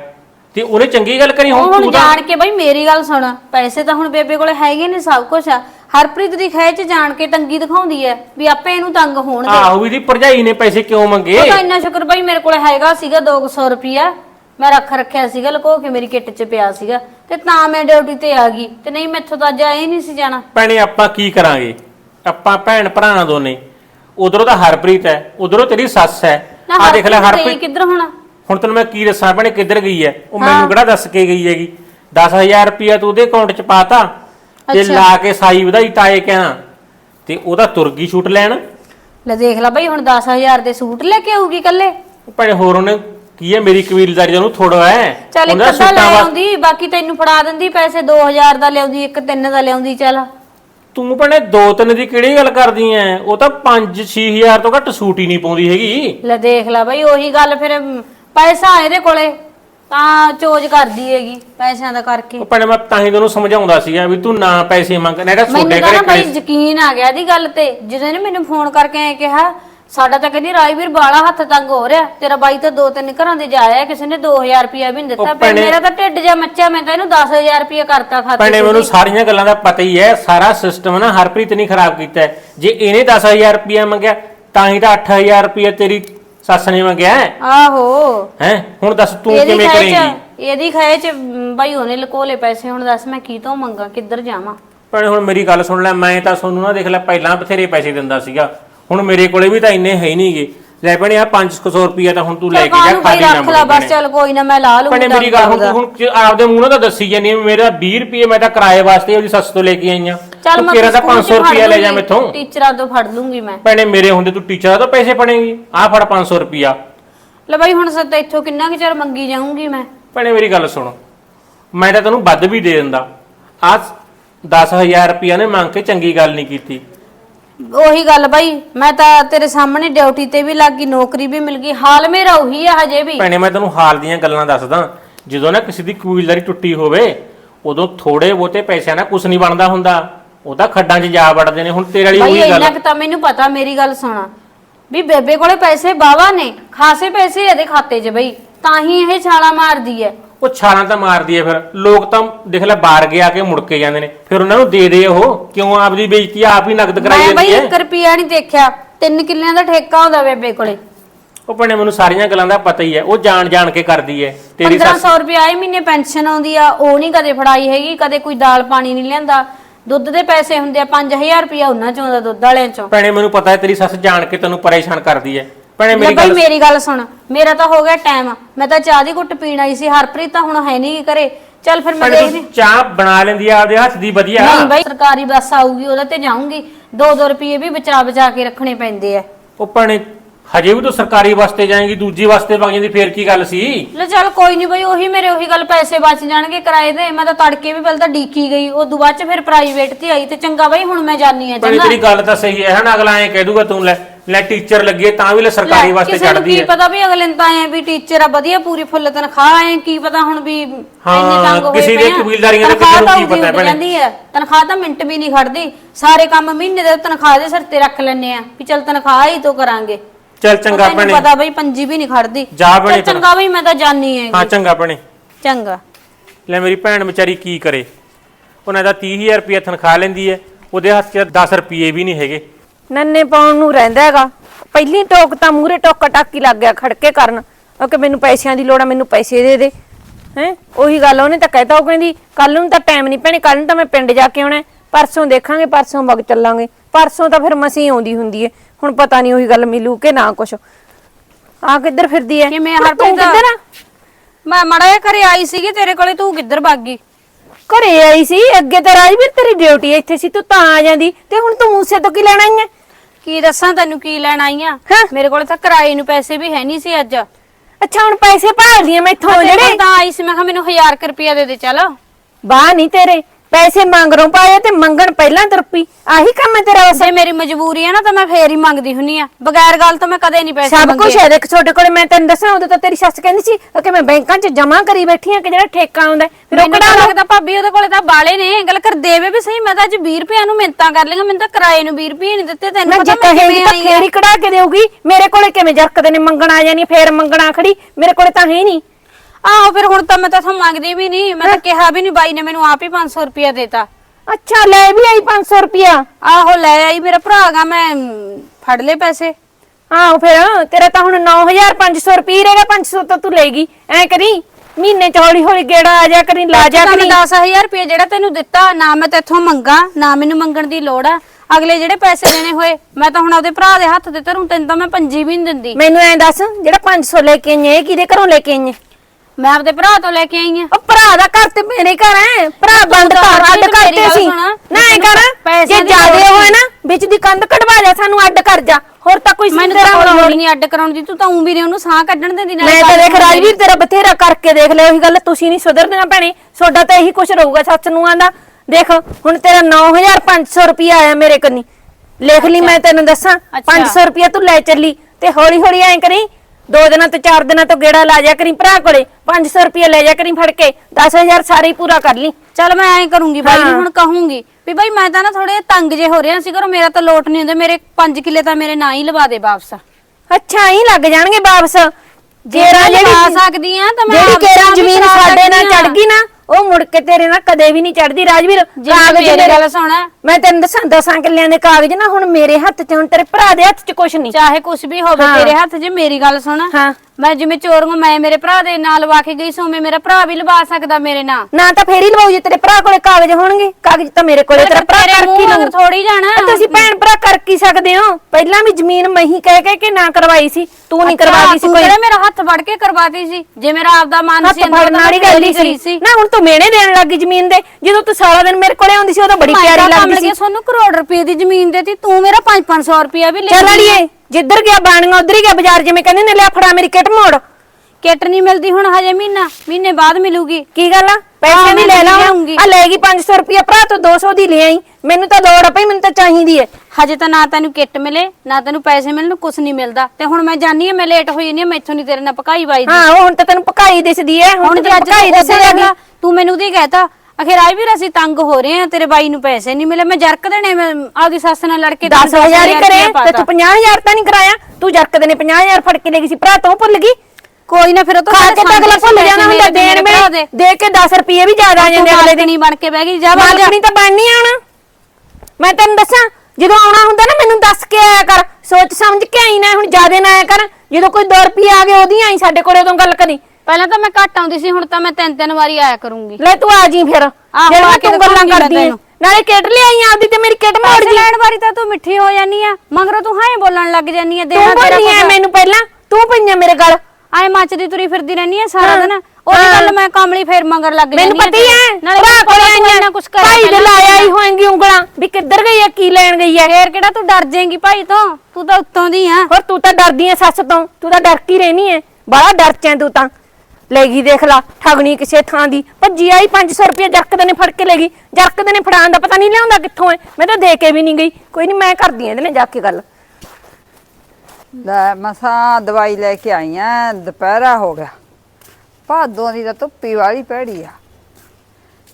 ਤੇ ਉਹਨੇ ਚੰਗੀ ਗੱਲ ਕਰੀ ਹੁਣ
ਹੁਣ
ਤੂੰ ਤਾਂ
ਜਾਣ ਕੇ ਬਾਈ ਮੇਰੀ ਗੱਲ ਸੁਣ ਪੈਸੇ ਤਾਂ ਹੁਣ ਬੇਬੇ ਕੋਲੇ ਹੈਗੇ ਨੇ ਸਭ ਕੁਝ ਆ। ਹਰਪ੍ਰੀਤ ਦੀ ਖੈਚ ਜਾਣ ਕੇ ਤੰਗੀ ਦਿਖਾਉਂਦੀ ਐ ਵੀ ਆਪੇ ਇਹਨੂੰ ਤੰਗ ਹੋਣਗੇ
ਆਹੋ ਵੀ ਦੀ ਭਰਜਾਈ ਨੇ ਪੈਸੇ ਕਿਉਂ ਮੰਗੇ?
ਉਹ ਤਾਂ ਇੰਨਾ ਸ਼ੁਕਰ ਬਾਈ ਮੇਰੇ ਕੋਲੇ ਹੈਗਾ ਸੀਗਾ 200 ਰੁਪਿਆ ਮੈਂ ਰੱਖ ਰੱਖਿਆ ਸੀਗਾ ਲੁਕੋ ਕੇ ਮੇਰੀ ਕਿੱਟ 'ਚ ਪਿਆ ਸੀਗਾ। ਤੇ ਤਾਂ ਮੈਂ ਡਿਊਟੀ ਤੇ ਆ ਗਈ ਤੇ ਨਹੀਂ ਮੈਥੋਂ ਤਾਂ ਅੱਜ ਆਏ ਨਹੀਂ ਸੀ ਜਾਣਾ।
ਭੈਣੇ ਆਪਾਂ ਕੀ ਕਰਾਂਗੇ? ਆਪਾਂ ਭੈਣ ਭਰਾ ਦੋਨੇ। ਉਧਰੋਂ ਤਾਂ ਹਰਪ੍ਰੀਤ ਹੈ ਉਧਰੋਂ ਤੇਰੀ ਸੱਸ ਹੈ
ਨਾ
ਆ ਦੇਖ ਲੈ ਹਰਪ੍ਰੀਤ
ਕਿੱਧਰ ਹੋਣਾ?
ਹੁਣ ਤੈਨੂੰ ਮੈਂ ਕੀ ਦੱਸਾਂ ਭੈਣੇ ਕਿੱਧਰ ਗਈ ਹੈ ਉਹ ਮੈਨੂੰ ਕਿਹੜਾ ਦੱਸ ਕੇ ਗਈ ਹੈਗੀ? 10000 ਰੁਪਿਆ ਤੂੰ ਉਹਦੇ ਅਕਾਊਂਟ 'ਚ ਪਾਤਾ ਤੇ
ਅੱਛਾ।
ਲਾ ਕੇ ਸਾਈ ਵਧਾਈ ਤਾਏ ਕਹਿਣਾ। ਤੇ ਉਹਦਾ ਤੁਰਗੀ ਛੂਟ ਲੈਣ।
ਲੈ ਦੇਖ ਲੈ ਬਾਈ ਹੁਣ 10000 ਦੇ ਸੂਟ ਲੈ ਕੇ ਆਊਗੀ ਕੱਲੇ
ਉਹ ਭੈਣੇ ਹੋਰ ਉਹਨੇ ਕੀ ਹੈ ਮੇਰੀ ਕਬੀਲਦਾਰੀ ਦਾ ਉਹਨੂੰ ਥੋੜਾ ਹੈ
ਚੱਲ ਇੱਕ
ਉਹਦਾ
ਅੱਧਾ ਲੈ
ਸੂਟਾਂ ਵਾ-
ਆਉਂਦੀ ਬਾਕੀ ਤੈਨੂੰ ਫੜਾ ਦਿੰਦੀ ਪੈਸੇ 2000 ਦਾ ਲਿਆਉਂਦੀ ਇੱਕ ਤਿੰਨ ਦਾ ਲਿਆਉਂਦੀ ਚੱਲ।
ਤੂੰ ਭੈਣੇ ਦੋ ਤਿੰਨ ਦੀ ਕਿਹੜੀ ਗੱਲ ਕਰਦੀ ਐ? ਉਹ ਤਾਂ 5-6000 ਤੋਂ ਘੱਟ ਸੂਟ ਹੀ ਨਹੀਂ ਪਾਉਂਦੀ ਹੈਗੀ।
ਲੈ ਦੇਖ ਲੈ ਬਾਈ ਉਹੀ ਗੱਲ ਫਿਰ ਅਮ, ਪੈਸਾ ਇਹਦੇ ਕੋਲੇ ਤਾਂ ਚੋਜ ਕਰਦੀ ਹੈਗੀ ਪੈਸਿਆਂ ਦਾ ਕਰਕੇ
ਉਹ ਭੈਣੇ ਮੈਂ ਤਾਂ ਹੀ ਤੈਨੂੰ ਸਮਝਾਉਂਦਾ ਸੀਗਾ ਵੀ ਤੂੰ ਨਾ ਪੈਸੇ ਮੰਗ ਨਾ ਇਹਦਾ
ਮੈਨੂੰ
ਛੋਟੇ
ਤਾਂ ਨਾ ਬਾਈ ਯਕੀਨ ਆ ਗਿਆ ਦੀ ਗੱਲ ਤੇ ਜਦੋਂ ਇਹਨੇ ਮੈਨੂੰ ਫੋਨ ਕਰਕੇ ਐ ਕਿਹਾ ਸਾਡਾ ਤਾਂ ਕਹਿੰਦੀ ਰਾਜਵੀਰ ਬਾਲਾ ਹੱਥ ਤੰਗ ਹੋ ਰਿਹਾ ਤੇਰਾ ਬਾਈ ਤਾਂ ਦੋ ਤਿੰਨ ਘਰਾਂ ਦੇ ਜਾਇਆ ਕਿਸੇ ਨੇ 2000 ਰੁਪਇਆ ਵੀ ਨਹੀਂ ਦਿੱਤਾ
ਉਹ ਭੈਣੇ-
ਮੇਰਾ ਤਾਂ ਢਿੱਡ ਜਾ ਮੱਚਿਆ ਮੈਂ ਤਾਂ ਇਹਨੂੰ 10000 ਰੁਪਇਆ ਕਰਤਾ ਖਾਤੇ
ਭੈਣੇ ਮੈਨੂੰ। ਸਾਰੀਆਂ ਗੱਲਾਂ ਦਾ ਪਤਾ ਹੀ ਹੈ ਸਾਰਾ ਸਿਸਟਮ ਨਾ ਹਰਪ੍ਰੀਤ ਨੇ ਖਰਾਬ ਕੀਤਾ ਹੈ। ਜੇ ਇਹਨੇ 10000 ਰੁਪਇਆ ਮੰਗਿਆ ਤਾਂ ਹੀ ਤਾਂ 8000 ਰੁਪਇਆ ਤੇਰੀ ਸੱਸ ਨੇ ਮੰਗਿਆ ਹੈ?
ਆਹੋ।
ਹੈਂ? ਹੁਣ ਦੱਸ ਤੂੰ
ਇਹਦੀ
ਕਿਵੇਂ ਕਰੇਂਗੀ?
ਇਹਦੀ ਖੈਚ ਮ, ਬਾਈ ਉਹਨੇ ਲਕੋਲੇ ਪੈਸੇ ਹੁਣ ਦੱਸ ਮੈਂ ਕੀ ਤੋਂ ਮੰਗਾ ਕਿੱਧਰ ਜਾਵਾਂ?
ਭੈਣੇ ਹੁਣ ਮੇਰੀ ਗੱਲ ਸੁਣ ਲੈ ਮੈਂ ਤਾਂ ਤੁਹਾਨੂੰ ਨਾ ਦੇਖ ਲੈ ਪਹਿਲਾਂ ਬਥੇਰੇ ਪੈਸੇ ਦਿੰਦਾ ਸੀਗਾ। ਹੁਣ ਮੇਰੇ ਕੋਲੇ ਵੀ ਤਾਂ ਇੰਨੇ ਹੈ ਹੀ ਨਹੀਂਗੇ ਲੈ ਭੈਣੇ ਆ 500 ਰੁਪਿਆ ਤਾਂ ਹੁਣ ਤੂੰ ਲੈ ਕੇ ਜਾ
ਕਾਹਨੂੰ ਬਈ
ਖਾਲੀ ਨਾ
ਰੱਖ ਲੈ ਬਸ ਚੱਲ ਕੋਈ ਨਾ ਮੈਂ ਲਾ ਲੂੰਗੀ
ਭੈਣੇ ਮੇਰੀ ਗੱਲ ਹੁਣ ਤੂੰ ਹੁਣ ਚ- ਆਪਦੇ ਮੂੰਹ ਨਾਲ ਤਾਂ ਦੱਸੀ ਜਾਨੀ ਆਂ, ਮੇਰਾ 20 ਰੁਪਏ ਮੈਂ ਤਾਂ ਕਿਰਾਏ ਵਾਸਤੇ ਉਹਦੀ ਸੱਸ ਤੋਂ ਲੈ ਕੇ ਆਈ ਆ।
ਚੱਲ
ਤੂੰ
ਮੈਂ
ਕਿਹੜਾ ਤਾਂ
ਸਕੂਲ 'ਚ
500
ਫੜ
ਰੁਪਿਆ ਲੈ ਜਾ
ਲੂੰਗੀ,
ਮੈਥੋਂ
ਟੀਚਰਾਂ ਤੋਂ ਫੜ ਲੂੰਗੀ ਮੈਂ।
ਭੈਣੇ ਮੇਰੇ ਹੁੰਦੇ ਤੂੰ ਟੀਚਰਾਂ ਤੋਂ ਪੈਸੇ ਫੜੇਂਗੀ ਆ ਫੜ 500 ਰੁਪਿਆ
ਲੈ ਬਈ ਹੁਣ ਸੱਤ ਇੱਥੋਂ ਕਿੰਨਾ ਕੁ ਚਿਰ ਮੰਗੀ ਜਾਊਂਗੀ ਮੈਂ?
ਭੈਣੇ ਮੇਰੀ ਗੱਲ ਸੁਣ। ਮੈਂ ਤਾਂ ਤੈਨੂੰ ਵੱਧ ਵੀ ਦੇ ਦਿੰਦਾ। ਆ 10000 ਰੁਪਿਆ ਨੇ ਮੰਗ ਕੇ ਚੰਗੀ ਗੱਲ ਨਹੀਂ ਕੀਤੀ।
ਉਹੀ ਗੱਲ ਬਾਈ ਮੈਂ ਤਾਂ ਤੇਰੇ ਸਾਹਮਣੇ ਡਿਊਟੀ ਤੇ ਵੀ ਲੱਗ ਗਈ ਨੌਕਰੀ ਵੀ ਮਿਲ ਗਈ। ਹਾਲ ਮੇਰਾ ਉਹੀ ਆ ਹਜੇ ਵੀ।
ਭੈਣੇ ਮੈਂ ਤੈਨੂੰ ਹਾਲ ਦੀਆਂ ਗੱਲਾਂ ਦੱਸਦਾ। ਜਦੋਂ ਨਾ ਕਿਸੇ ਦੀ ਕਬੀਲਦਾਰੀ ਟੁੱਟੀ ਹੋਵੇ ਉਦੋਂ ਥੋੜੇ ਬਹੁਤੇ ਪੈਸਿਆਂ ਨਾਲ ਕੁਝ ਨਹੀਂ ਬਣਦਾ ਹੁੰਦਾ। ਉਹ ਤਾਂ ਖੱਡਾਂ 'ਚ ਜਾ ਵੜਦੇ ਨੇ ਹੁਣ ਤੇਰੇ ਵਾਲੀ
ਬਾਈ
ਉਹੀ ਗੱਲ
ਇੰਨਾ ਕੁ ਤਾਂ ਮੈਨੂੰ ਪਤਾ ਮੇਰੀ ਗੱਲ ਸੁਣਾ। ਵੀ ਬੇਬੇ ਕੋਲੇ ਪੈਸੇ ਬਾਵਾ ਨੇ ਖਾਸੇ ਪੈਸੇ ਇਹਦੇ ਖਾਤੇ 'ਚ ਬਈ ਤਾਂ ਹੀ ਇਹ ਛਾਲਾ ਮਾਰਦੀ ਐ।
ਉਹ ਛਾਲਾਂ ਤਾਂ ਮਾਰਦੀ ਐ ਫਿਰ। ਲੋਕ ਤਾਂ ਦੇਖ ਲੈ ਬਾਹਰ ਗਿਆ ਕੇ ਮੁੜ ਕੇ ਜਾਂਦੇ ਨੇ। ਫਿਰ ਉਹਨਾਂ ਨੂੰ ਦੇ ਦੇ ਉਹ ਕਿਉਂ ਆਪਦੀ ਬੇਇੱਜ਼ਤੀ ਆਪ ਹੀ ਨਕਦ ਕਰਾਈ
ਮੈਂ ਬਈ
ਜਾਂਦੀ ਐ?
1 ਰੁਪਿਆ ਨਹੀਂ ਦੇਖਿਆ 3 ਕਿੱਲਿਆਂ ਦਾ ਠੇਕਾ ਹੁੰਦਾ ਬੇਬੇ ਕੋਲੇ।
ਉਹ ਭੈਣੇ ਮੈਨੂੰ ਸਾਰੀਆਂ ਗੱਲਾਂ ਦਾ ਪਤਾ ਹੀ ਐ। ਉਹ ਜਾਣ ਜਾਣ ਕੇ ਕਰਦੀ ਐ। ਤੇਰੀ ਸੱਸ
1500 ਰੁਪਏ ਆਏ ਮਹੀਨੇ ਪੈਨਸ਼ਨ ਆਉਂਦੀ ਆ ਉਹ ਨਹੀਂ ਕਦੇ ਫੜਾਈ ਹੈਗੀ ਕਦੇ ਕੋਈ ਦਾਲ ਪਾਣੀ ਨਹੀਂ ਲਿਆਂਦਾ। ਦੁੱਧ ਦੇ ਪੈਸੇ ਹੁੰਦੇ ਆ 5000 ਰੁਪਇਆ ਉਹਨਾਂ ਚੋਂ ਦਾ ਦੁੱਧ ਵਾਲਿਆਂ ਚੋਂ।
ਭੈਣੇ ਮੈਨੂੰ ਪਤਾ ਹੈ ਤੇਰੀ ਸੱਸ ਜਾਣ ਕੇ ਤੈਨੂੰ ਪਰੇਸ਼ਾਨ ਕਰਦੀ ਐ ਭੈਣੇ ਮੇਰੀ
ਬਈ
ਗੱਲ
ਮੇਰੀ ਗੱਲ ਸੁਣ। ਮੇਰਾ ਤਾਂ ਹੋ ਗਿਆ ਟਾਈਮ। ਮੈਂ ਤਾਂ ਚਾਹ ਦੀ ਘੁੱਟ ਪੀਣ ਆਈ ਸੀ। ਹਰਪ੍ਰੀਤ ਤਾਂ ਹੁਣ ਹੈ ਨਹੀਂ ਘਰੇ। ਚੱਲ ਫਿਰ ਮੈਂ
ਭੈਣੇ
ਦੇਖਦੀ
ਤੂੰ ਚਾਹ ਬਣਾ ਲੈਂਦੀ ਆ ਆਪਦੇ ਹੱਥ ਦੀ ਵਧੀਆ।
ਨਹੀਂ ਬਈ ਸਰਕਾਰੀ ਬੱਸ ਆਊਗੀ ਉਹਦੇ ਤੇ ਜਾਊਂਗੀ। 2-2 ਰੁਪਏ ਵੀ ਬਚਾ ਬਚਾ ਕੇ ਰੱਖਣੇ ਪੈਂਦੇ ਆ।
ਉਹ ਭੈਣੇ ਹਜੇ ਵੀ ਤੂੰ ਸਰਕਾਰੀ ਵਾਸਤੇ ਜਾਏਂਗੀ ਦੂਜੀ ਵਾਸਤੇ ਵਗ ਜਾਂਦੀ ਫੇਰ ਕੀ ਗੱਲ ਸੀ?
ਲੈ ਚੱਲ ਕੋਈ ਨਹੀਂ ਬਈ ਉਹੀ ਮੇਰੇ ਉਹੀ ਗੱਲ ਪੈਸੇ ਬਚ ਜਾਣਗੇ ਕਿਰਾਏ ਦੇ ਮੈਂ ਤਾਂ ਤੜਕੇ ਵੀ ਪਹਿਲਾਂ ਤਾਂ ਡੀਕੀ ਗਈ ਉਦੋਂ ਬਾਅਦ ਚ ਫਿਰ ਪ੍ਰਾਈਵੇਟ ਤੇ ਆਈ ਤੇ ਚੰਗਾ ਬਈ ਹੁਣ ਮੈਂ ਜਾਨੀ ਆ ਚੰਗਾ।
ਤੇਰੀ ਗੱਲ ਤਾਂ ਸਹੀ ਹੈ ਹਨਾ ਅਗਲਾ ਐ ਕਹਿ ਦੂਗਾ ਤੂੰ ਲੈ ਲੈ ਟੀਚਰ ਲੱਗੇ ਤਾਂ ਵੀ ਲੈ ਸਰਕਾਰੀ
ਲੈ,
ਵਾਸਤੇ
ਕਿਸੇ ਨੂੰ
ਚੜਦੀ
ਕੀ
ਹੈ।
ਪਤਾ ਵੀ ਅਗਲੇ ਨੂੰ ਤਾਂ ਐ ਵੀ ਟੀਚਰ ਆ ਵਧੀਆ ਪੂਰੀ ਫੁੱਲ ਤਨਖਾਹ ਐ ਕੀ ਪਤਾ ਹੁਣ ਵੀ ਇੰਨੇ
ਹਾਂ,
ਤੰਗ ਹੋਏ
ਕਿਸੇ
ਪਏ
ਦੀ
ਆ।
ਕਬੀਲਦਾਰੀਆਂ ਦਾ
ਤਨਖਾਹ
ਕਿਸੇ ਨੂੰ
ਤਾਂ
ਕੀ ਪਤਾ
ਉੱਡ
ਭੈਣੇ।
ਜਾਂਦੀ ਹੈ ਤਨਖਾਹ ਤਾਂ ਮਿੰਟ ਵੀ ਨਹੀਂ ਖੜਦੀ। ਸਾਰੇ ਕੰਮ ਮਹੀਨੇ ਦੇ ਤਨਖਾਹ ਦੇ ਸਿਰ ਤੇ ਰੱਖ ਲੈਣੇ ਆ ਵੀ ਚਲ ਤਨਖਾਹ ਹੀ ਤੋਂ ਕਰਾਂਗੇ।
ਚੱਲ ਚੰਗਾ ਭੈਣੇ।
ਪਤਾ ਬਈ ਪੰਜੀ ਵੀ ਨਹੀਂ ਖੜਦੀ।
ਜਾ ਭੈਣੇ
ਚੱਲ ਚੰਗਾ ਬਈ ਮੈਂ ਤਾਂ ਜਾਨੀ
ਹਾਂ
ਹੈਗੀ
ਚੰਗਾ ਭੈਣੇ।
ਚੰਗਾ।
ਲੈ ਮੇਰੀ ਭੈਣ ਵਿਚਾਰੀ ਕੀ ਕਰੇ? ਉਹਨਾਂ ਦਾ 30000 ਰੁਪਏ ਤਨਖਾਹ ਲੈਂਦੀ ਹੈ। ਉਹਦੇ ਹੱਥ 'ਚ 10 ਰੁਪਏ ਵੀ ਨਹੀਂ ਹੈਗੇ।
ਨੰਨੇ ਪਾਉਣ ਨੂੰ ਰਹਿੰਦਾ ਹੈਗਾ। ਪਹਿਲੀ ਟੋਕ ਤਾਂ ਮੂਰੇ ਟੋਕਾ ਟਾਕੀ ਲੱਗ ਗਿਆ ਖੜਕੇ ਕਰਨ। ਉਹ ਕਿ ਮੈਨੂੰ ਪੈਸਿਆਂ ਦੀ ਲੋੜ ਆ ਮੈਨੂੰ ਪੈਸੇ ਦੇ ਦੇ। ਹੈ? ਉਹੀ ਗੱਲ ਉਹਨੇ ਤਾਂ ਕਹਿਤਾ ਉਹ ਕਹਿੰਦੀ ਕੱਲ ਨੂੰ ਤਾਂ ਟਾਈਮ ਨਹੀਂ ਪੈਣੇ ਕੱਲ ਨੂੰ ਤਾਂ ਮੈਂ ਪਿੰਡ ਜਾ ਕੇ ਆਉਣਾ ਹੈ, ਪਰਸੋਂ ਦੇਖਾਂਗੇ ਪਰਸੋਂ ਵਗ ਚੱਲਾਂਗੇ। ਪਰਸੋਂ ਤਾਂ ਫਿਰ ਮਸੀਂ ਆਉਂਦੀ ਹੁੰਦੀ ਹੈ। ਹੁਣ ਪਤਾ ਨਹੀਂ ਉਹੀ ਗੱਲ ਮਿਲੂ ਕਿ ਨਾ ਕੁਛ। ਆ ਕਿੱਧਰ ਫਿਰਦੀ ਹੈ
ਕਿਵੇਂ ਹਰਪ੍ਰੀਤ
ਕਿੱਧਰ ਆ?
ਮੈਂ ਮੜਾ ਜਿਹਾ ਘਰੇ ਆਈ ਸੀਗੀ ਤੇਰੇ ਕੋਲੇ ਤੂੰ ਕਿੱਧਰ ਭੱਗ ਗਈ?
ਘਰੇ ਆਈ ਸੀ ਅੱਗੇ ਤਾਂ ਰਾਜਵੀਰ ਤੇਰੀ ਡਿਊਟੀ ਇੱਥੇ ਸੀ ਤੂੰ ਤਾਂ ਆ ਜਾਂਦੀ। ਤੇ ਹੁਣ ਤੂੰ ਮੂਸੇ ਤੋਂ ਕੀ ਲੈਣਾ ਹੈ
ਕੀ ਦੱਸਾਂ ਤੈਨੂੰ ਕੀ ਲੈਣ ਆਈ ਆ?
ਹੈਂ?
ਮੇਰੇ ਕੋਲੇ ਤਾਂ ਕਿਰਾਏ ਨੂੰ ਪੈਸੇ ਵੀ ਹੈ ਨਹੀਂ ਸੀ ਅੱਜ।
ਅੱਛਾ ਹੁਣ ਪੈਸੇ ਭਾਲਦੀ ਆ ਮੈਥੋਂ
ਤੇਰੇ
ਜਿਹੜੇ
ਕੋਲ ਤਾਂ ਆਈ ਸੀ ਮੈਂ ਕਿਹਾ ਮੈਨੂੰ 1000 ਰੁਪਇਆ ਦੇ ਦੇ ਚੱਲ।
ਬਾਹ ਨਹੀਂ ਤੇਰੇ। ਪੈਸੇ ਮੰਗਰੋਂ ਪਾਏ ਤੇ ਮੰਗਣ ਪਹਿਲਾਂ ਤਰਪੀ। ਆਹੀ ਕੰਮ ਹੈ ਤੇਰਾ ਵਸੇ।
ਜੇ ਮੇਰੀ ਮਜਬੂਰੀ ਹੈ ਨਾ ਤਾਂ ਮੈਂ ਫੇਰ ਹੀ ਮੰਗਦੀ ਹੁੰਨੀ ਆ। ਬਗੈਰ ਗੱਲ ਤੋਂ ਮੈਂ ਕਦੇ ਨਹੀਂ ਪੈਸੇ
ਸਭ
ਮੰਗੇ।
ਕੁਝ ਹੈ ਦੇਖ ਛੋਟੇ ਕੋਲੇ ਮੈਂ ਤੈਨੂੰ ਦੱਸਾਂ ਉਦੋਂ ਤਾਂ ਤੇਰੀ ਸੱਸ ਕਹਿੰਦੀ ਸੀ ਕਿ ਮੈਂ ਬੈਂਕਾਂ 'ਚ ਜਮਾ ਕਰੀ ਬੈਠੀ ਆ ਕਿ ਜਿਹੜਾ ਠੇਕਾ ਆਉਂਦਾ ਹੈ, ਫਿਰ ਉਹ
ਮੈਨੂੰ
ਕਢਾ
ਤਾਂ
ਲਓ।
ਲੱਗਦਾ ਭਾਬੀ ਉਹਦੇ ਕੋਲੇ ਤਾਂ ਬਾਲੇ ਨੇ ਗੱਲ ਕਰ ਦੇਵੇ ਵੀ ਸਹੀ ਮੈਂ ਤਾਂ ਅੱਜ 20 ਰੁਪਿਆ ਨੂੰ ਮਿੰਤਾਂ ਕਰ ਲਈਆਂ ਮੈਨੂੰ ਤਾਂ ਕਿਰਾਏ ਨੂੰ 20 ਰੁਪਏ ਨਹੀਂ ਦਿੱਤੇ ਤੈਨੂੰ
ਮੈਂ ਜੇ
ਪਤਾ ਮੈਂ
ਕਹੇਗੀ
ਕਿਵੇਂ
ਤਾਂ ਫੇਰ ਹੀ ਕਢਾ ਕੇ ਦੇਊਗੀ। ਮੇਰੇ ਕੋਲੇ ਕਿਵੇਂ ਜਰਕਦੇ ਨੇ ਮੰਗਣ ਆ ਜਾਣੀ ਫੇਰ ਮੰਗਣਾ ਖੜੀ। ਮੇਰੇ ਕੋਲੇ ਤਾਂ ਹੈ ਨਹੀਂ।
ਆਹੋ ਫਿਰ ਹੁਣ ਤਾਂ ਮੈਂ ਤਾਂ ਤੁਹਾਨੂੰ ਮੰਗਦੀ ਵੀ ਨਹੀਂ। ਮੈਂ ਤਾਂ ਕਿਹਾ ਵੀ ਨਹੀਂ ਬਾਈ ਨੇ ਮੈਨੂੰ ਆਪ ਹੀ 500 ਰੁਪਿਆ ਦੇਤਾ
ਅੱਛਾ ਲੈ ਵੀ ਆਈ 500 ਰੁਪਿਆ
ਆਹੋ ਲੈ ਆਈ ਮੇਰਾ ਭਰਾ ਗਾ ਮੈਂ ਫੜ ਲਏ ਪੈਸੇ।
ਆਹੋ ਫਿਰ ਤੇਰਾ ਤਾਂ ਹੁਣ 9500 ਰੁਪਏ ਰਹੇਗਾ 500 ਤਾਂ ਤੂੰ ਲੈਗੀ ਐ ਕਰੀ ਮਹੀਨੇ ਚ ਹੌਲੀ ਹੌਲੀ ਗੇੜਾ ਆ ਜਾ ਕਰੀ ਲਾ ਜਾ ਕਰੀ।
ਮੈਂ 10000 ਰੁਪਏ ਜਿਹੜਾ ਤੈਨੂੰ ਦਿੱਤਾ ਨਾ ਮੈਂ ਤੇਥੋਂ ਮੰਗਾ ਨਾ ਮੈਨੂੰ ਮੰਗਣ ਦੀ ਲੋੜ ਆ। ਅਗਲੇ ਜਿਹੜੇ ਪੈਸੇ ਦੇਣੇ ਹੋਏ ਮੈਂ ਤਾਂ ਹੁਣ ਆਪਦੇ ਭਰਾ ਦੇ ਹੱਥ ਦਿੱਤੇ ਹੁਣ ਤੈਨੂੰ ਤਾਂ ਮੈਂ ਪੰਜੀ ਵੀ ਨਹੀਂ ਦਿੰਦੀ।
ਮੈਨੂੰ ਐਂ ਦੱਸ ਜਿਹੜਾ 500 ਲੈ ਕੇ ਆਈ ਇਹ ਕਿਹਦੇ ਘਰੋਂ ਲੈ ਕੇ ਆਈ
ਮੈਂ ਆਪਦੇ ਭਰਾ ਤੋਂ ਲੈ ਕੇ ਆਈ ਆ।
ਉਹ ਭਰਾ ਦਾ ਘਰ ਤੇ ਮੇਰੇ ਘਰ ਹੈ। ਭਰਾ ਬੰਦ ਘਰ ਅੱਡ ਕਰਤੇ ਸੀ। ਨਾ ਐ ਕਰ ਜੇ
ਦੀ ਲੋੜ
ਹੋਏ ਨਾ ਵਿੱਚ ਦੀ ਕੰਧ ਕਢਵਾ ਜਾ ਸਾਨੂੰ ਅੱਡ ਕਰ ਜਾ। ਹੋਰ ਤਾਂ ਕੋਈ
ਮੈਨੂੰ
ਤੇਰਾ
ਲੋੜ ਨਹੀਂ ਅੱਡ ਕਰਾਉਣ ਦੀ। ਤੂੰ ਤਾਂ ਉਂ ਵੀ ਨੇ ਉਹਨੂੰ ਸਾਹ ਕੱਢਣ ਦਿੰਦੀ ਨਾਲੇ
ਮੈਂ ਤਾਂ ਦੇਖ ਰਾਜਵੀਰ ਤੇਰਾ ਬਥੇਰਾ ਕਰਕੇ ਦੇਖ ਲਿਆ ਉਹੀ ਗੱਲ ਤੁਸੀਂ ਨਹੀਂ ਸੁਧਰਨਾ ਭੈਣੇ। ਤੁਹਾਡਾ ਤਾਂ ਇਹੀ ਕੁਝ ਰਹੂਗਾ ਸੱਚ ਨੂੰ ਆਂਦਾ ਦੇਖ ਹੁਣ ਤੇਰਾ 9500 ਰੁਪਇਆ ਆਇਆ ਮੇਰੇ ਕੰਨੀ। ਲਿਖ ਲਈ ਮੈਂ ਤੈਨੂੰ ਦੱਸਾਂ
ਅੱਛਾ।
500 ਰੁਪਇਆ ਤੂੰ ਲੈ ਚੱਲੀ। ਤੇ ਹੌਲੀ ਹੌਲੀ ਐਂ ਕਰੀ ਦੋ ਦਿਨਾਂ ਤੇ ਚਾਰ ਦਿਨਾਂ ਤੋਂ ਗੇੜਾ ਲਾ ਜਾ ਕਰੀ ਭਰਾ ਕੋਲੇ 500 ਰੁਪਇਆ ਲੈ ਜਾ ਕਰੀ ਫੜ ਕੇ 10000 ਸਾਰੇ ਹੀ ਪੂਰਾ ਕਰ ਲਈ।
ਚੱਲ ਮੈਂ ਐਂ ਕਰੂੰਗੀ ਬਾਈ ਨੂੰ। ਹੁਣ ਕਹੂੰਗੀ ਵੀ ਬਾਈ ਮੈਂ ਤਾਂ ਨਾ ਥੋੜੇ ਤੰਗ ਜੇ ਹੋ ਰਿਹਾ ਸੀ ਕਰੋ ਮੇਰਾ ਤਾਂ ਲੋਟ ਨਹੀਂ ਹੁੰਦਾ ਮੇਰੇ 5 ਕਿੱਲੇ ਤਾਂ ਮੇਰੇ ਨਾਂ ਹੀ ਲਵਾ ਦੇ ਵਾਪਸ।
ਅੱਛਾ ਹੀ ਲੱਗ ਜਾਣਗੇ ਵਾਪਸ।
ਮੈਂ
ਜਿਹੜੀ
ਲਵਾ ਸਕਦੀ ਆ ਤਾਂ ਮੈਂ
ਜਿਹੜੀ
ਆਪਦੇ
ਕੇਰਾ ਜ਼ਮੀਨ
ਕਰਾ
ਸਾਡੇ ਨਾਲ
ਸਕਦੀ
ਚੜ। ਗਈ ਨਾ ਉਹ ਮੁੜ ਕੇ ਤੇਰੇ ਨਾਲ ਕਦੇ ਵੀ ਨਹੀਂ ਚੜਦੀ ਰਾਜਵੀਰ
ਜੇ ਮੇਰੀ
ਮੇਰੇ-
ਗੱਲ ਸੁਣ
ਮੈਂ ਤੈਨੂੰ ਦੱਸਾਂ ਦਸਾਂ ਕਿੱਲਿਆਂ ਦੇ ਕਾਗਜ਼ ਨਾ ਹੁਣ ਮੇਰੇ ਹੱਥ 'ਚ ਹੁਣ ਤੇਰੇ ਭਰਾ ਦੇ ਹੱਥ 'ਚ ਕੁਛ ਨਹੀਂ
ਚਾਹੇ ਕੁਝ ਵੀ ਹੋਵੇ
ਹਾਂ।
ਤੇਰੇ ਹੱਥ 'ਚ ਮੇਰੀ ਗੱਲ ਸੁਣ
ਹਾਂ।
ਮੈਂ ਜਿਵੇਂ ਚੋਰੀਆਂ ਮੈਂ ਮੇਰੇ ਭਰਾ ਦੇ ਨਾਲ ਲਵਾ ਕੇ ਗਈ ਸੋ ਮੇਰਾ ਭਰਾ ਵੀ ਲਵਾ ਸਕਦਾ ਮੇਰੇ ਨਾਲ।
ਨਾ ਤਾਂ ਫੇਰ ਹੀ ਲਵਾਉ ਜੇ ਤੇਰੇ ਭਰਾ ਕੋਲੇ ਕਾਗਜ਼ ਹੋਣਗੇ ਕਾਗਜ਼ ਤਾਂ ਮੇਰੇ ਕੋਲੇ ਤੇਰਾ ਭਰਾ
ਤੇਰੇ
ਕਰ ਕੀ ਲਊ।
ਥੋੜੀ ਜਾਣਾ
ਤੁਸੀਂ ਭੈਣ ਭਰਾ ਕਰ ਕੀ ਸਕਦੇ ਹੋ? ਪਹਿਲਾਂ ਵੀ ਜ਼ਮੀਨ ਮਹੀਂ ਕਹਿ ਕਹਿ ਕੇ ਨਾ ਕਰਵਾਈ ਸੀ। ਤੂੰ ਨਹੀਂ ਕਰਵਾਈ ਸੀ ਕੋਈ।
ਮੇਰਾ ਹੱਥ ਫੜ ਕੇ ਕਰਵਾਤੀ ਸੀ? ਜੇ ਮੇਰਾ ਆਪਦਾ ਮਨ
ਹੱਥ
ਸੀ
ਫੜਨ ਵਾਲੀ ਗੱਲ ਹੀ ਸੀ। ਨਾ ਹੁਣ ਤੂੰ ਮਿਹਣੇ ਦੇਣ ਲੱਗੀ ਜ਼ਮੀਨ ਦੇ। ਜਦੋਂ ਤੂੰ ਸਾਰਾ ਦਿਨ ਮੇਰੇ ਕੋਲੇ ਆਉਂਦੀ ਸੀ ਉਦੋਂ ਬੜੀ ਪਿਆਰੀ ਲੱਗਦੀ ਸੀ।
ਤੁਹਾਨੂੰ ਕਰੋੜ ਰੁਪਏ ਦੀ ਜ਼ਮੀਨ ਦੇਤੀ ਤੂੰ ਮੇਰਾ 5-500 ਰੁਪਇਆ ਵੀ ਲੈ
ਚੱਲ ਅੜੀਏ। ਜਿੱਧਰ ਗਿਆ ਬਾਣੀਆਂ ਉਧਰ ਹੀ ਗਿਆ ਬਾਜ਼ਾਰ ਜਿਵੇਂ ਕਹਿੰਦੇ ਨੇ ਲਿਆ ਫੜਾ ਮੇਰੀ ਕਿਟ ਮੋੜ।
ਕਿੱਟ ਨਹੀਂ ਮਿਲਦੀ ਹੁਣ ਹਜੇ ਮਹੀਨਾ ਮਹੀਨੇ ਬਾਅਦ ਮਿਲੂਗੀ।
ਕੀ ਗੱਲ ਆ?
ਹਾਂ,
ਪੈਸੇ ਵੀ
ਮੈਂ
ਲੈ ਲਾ। ਆ ਲੈ ਗਈ 500 ਰੁਪਇਆ ਭਰਾ ਤੋਂ 200 ਦੀ ਲੈ ਆਈ। ਮੈਨੂੰ ਤਾਂ ਲੋੜ ਆ ਭਈ ਮੈਨੂੰ ਤਾਂ ਚਾਹੀਦੀ ਏ।
ਹਜੇ ਤਾਂ ਨਾ ਤੈਨੂੰ ਕਿੱਟ ਮਿਲੇ ਨਾ ਤੈਨੂੰ ਪੈਸੇ ਮਿਲਣ ਕੁਝ ਨਹੀਂ ਮਿਲਦਾ। ਤੇ ਹੁਣ ਮੈਂ ਜਾਨੀ ਆ ਮੈਂ ਲੇਟ ਹੋਈ ਜਾਂਦੀ ਆ ਮੈਥੋਂ ਨਹੀਂ ਤੇਰੇ ਨਾਲ ਪਕਾਈ ਵਾਈ
ਹਾਂ ਉਹ ਹੁਣ ਤਾਂ ਤੈਨੂੰ ਪਕਾਈ ਦਿਸਦੀ ਏ
ਹੁਣ
ਤੇ
ਅੱਜ
ਪਕਾਈ ਦਿਸਦੀ
ਤੂੰ ਮੈਨੂੰ ਦੀ ਕਹਤਾ ਅਖੇ ਰਾਜ ਵੀਰ ਅਸੀਂ ਤੰਗ ਹੋ ਰਹੇ ਆ ਤੇਰੇ ਬਾਈ ਨੂੰ ਪੈਸੇ ਨਹੀਂ ਮਿਲੇ। ਮੈਂ ਜਰਕ ਦੇਣੇ ਮੈਂ ਆਪਦੀ ਸੱਸ ਨਾਲ ਲੜ ਕੇ ਤੈਨੂੰ
10000 ਹੀ ਕਰੇ ਤੇ ਤੂੰ। 50000 ਤਾਂ ਨਹੀਂ ਕਰਾਇਆ? ਤੂੰ ਜਰਕਦੇ ਨੇ 50000 ਫੜ ਕੇ ਲੈ ਗਈ ਸੀ ਭਰਾ ਤੋਂ ਭੁੱਲ ਗਈ?
ਕੋਈ ਨਾ ਫਿਰ ਉਹ ਤੋਂ
ਖਾ ਕੇ ਤਾਂ ਅਗਲਾ ਭੁੱਲ ਜਾਣਾ ਹੁੰਦਾ ਦੇਣ ਵੇਲੇ ਦੇ। ਕੇ 10 ਰੁਪਏ ਵੀ ਜ਼ਿਆਦਾ ਆ ਜਾਂਦੇ ਅਗਲੇ ਦੇ
ਨਹੀਂ ਬਣ ਕੇ ਬਹਿ ਗਈ ਜਾ
ਮਾਲਕਣੀ ਤਾਂ ਬਣਨੀ ਆਣਾ ਮੈਂ ਤੈਨੂੰ ਦੱਸਾਂ ਜਦੋਂ ਆਉਣਾ ਹੁੰਦਾ ਨਾ ਮੈਨੂੰ ਦੱਸ ਕੇ ਆਇਆ ਕਰ। ਸੋਚ ਸਮਝ ਕੇ ਆਈ ਨਾ ਹੁਣ ਜਿਆਦੇ ਨਾ ਆਇਆ ਕਰ। ਜਦੋਂ ਕੋਈ 2 ਰੁਪਏ ਆ ਗਏ ਉਹਦੀ ਆਈ ਸਾਡੇ ਕੋਲੇ ਉਦੋਂ ਗੱਲ ਕਰੀ।
ਪਹਿਲਾਂ ਤਾਂ ਮੈਂ ਘੱਟ ਆਉਂਦੀ ਸੀ ਹੁਣ ਤਾਂ ਮੈਂ ਤਿੰਨ ਤਿੰਨ ਵਾਰੀ ਆਇਆ ਕਰੂੰਗੀ।
ਲੈ ਤੂੰ ਆ ਜੀ ਫਿਰ। ਜਿਹੜਾ
ਆ
ਤੂੰ ਗੱਲਾਂ ਕਰਦੀ ਆਂ।
ਤੈਨੂੰ।
ਨਾਲੇ ਕਿਟ ਲਿਆਈ ਆਪਦੀ ਤੇ ਮੇਰੀ ਕਿਟ ਮੋੜ ਜੀ
ਲੈਣ ਵਾਰੀ ਤਾਂ ਤੂੰ ਮਿੱਠੀ ਹੋ ਜਾਨੀ ਆ ਮਗਰੋਂ ਤੂੰ ਹਾਂ ਬੋਲਣ ਲੱਗ ਜਾਨੀ ਆ ਦੇਣਾ ਤੇਰਾ
ਐ
ਕੁਛ।
ਮੈਨੂੰ ਪਹਿਲਾਂ ਤੂੰ ਪਈਆਂ ਮੇਰੇ ਗੱਲ।
ਆਏ ਮੱਚਦੀ ਤੁਰੀ ਫਿਰਦੀ ਰਹਿਨੀ ਆ ਸਾਰਾ ਦਿਨ। ਉਹਦੀ ਗੱਲ ਮੈਂ ਕਮਲੀ ਫੇਰ ਮਗਰ ਲੱਗ
ਮੈਨੂੰ
ਜਾਂਦੀ
ਪਤਾ ਹੀ ਐ
ਨਾਲੇ
ਕੋਲੇ ਆਈਆਂ
ਕੁਛ ਕਰਿਆ
ਭਾਈ ਦੇ। ਲਾਇਆ ਹੀ ਹੋਏਗੀ ਉਂਗਲਾਂ ਵੀ ਕਿੱਧਰ ਗਈ ਐ ਕੀ ਲੈਣ ਗਈ ਐ
ਫੇਰ ਕਿਹੜਾ ਤੂੰ ਡਰ ਜਾਏਂਗੀ ਭਾਈ ਤੋਂ? ਤੂੰ ਤਾਂ ਉੱਤੋਂ ਦੀ ਆ।
ਹੋਰ ਤੂੰ ਤਾਂ ਡਰਦੀ ਐ ਸੱਸ ਤੋਂ ਤੂੰ ਤਾਂ ਡਰ ਕੀ ਰਹਿਨੀ ਐ ਬੜਾ ਡਰ ਚੈਂ ਤੂੰ ਤਾਂ। ਲੈ ਗਈ ਦੇਖ ਲਾ, ਠਗਣੀ ਕਿਸੇ ਥਾਂ ਦੀ। ਭੱਜੀ ਆਈ 500 ਰੁਪਏ ਜਰਕਦੇ ਨੇ ਫੜ ਕੇ ਲੈ ਗਈ। ਜਰਕਦੇ ਨੇ ਫੜਾਉਣ ਦਾ ਪਤਾ ਨਹੀਂ ਲਿਆਉਂਦਾ ਕਿੱਥੋਂ ਐ। ਮੈਂ ਤਾਂ ਦੇ ਕੇ ਵੀ ਨਹੀਂ ਗਈ। ਕੋਈ ਨਹੀਂ, ਮੈਂ ਕਰਦੀ ਇਹਦੇ ਨਾਲ ਜਾ ਕੇ ਗੱਲ।
ਲੈ ਮਸਾਂ ਦਵਾਈ ਲੈ ਕੇ ਆਈ ਆ, ਦੁਪਹਿਰਾ ਹੋ ਗਿਆ। ਭਾਦੋਂ ਦੀ ਤਾਂ ਧੁੱਪੀ ਵਾਲੀ ਪੈੜੀ ਆ।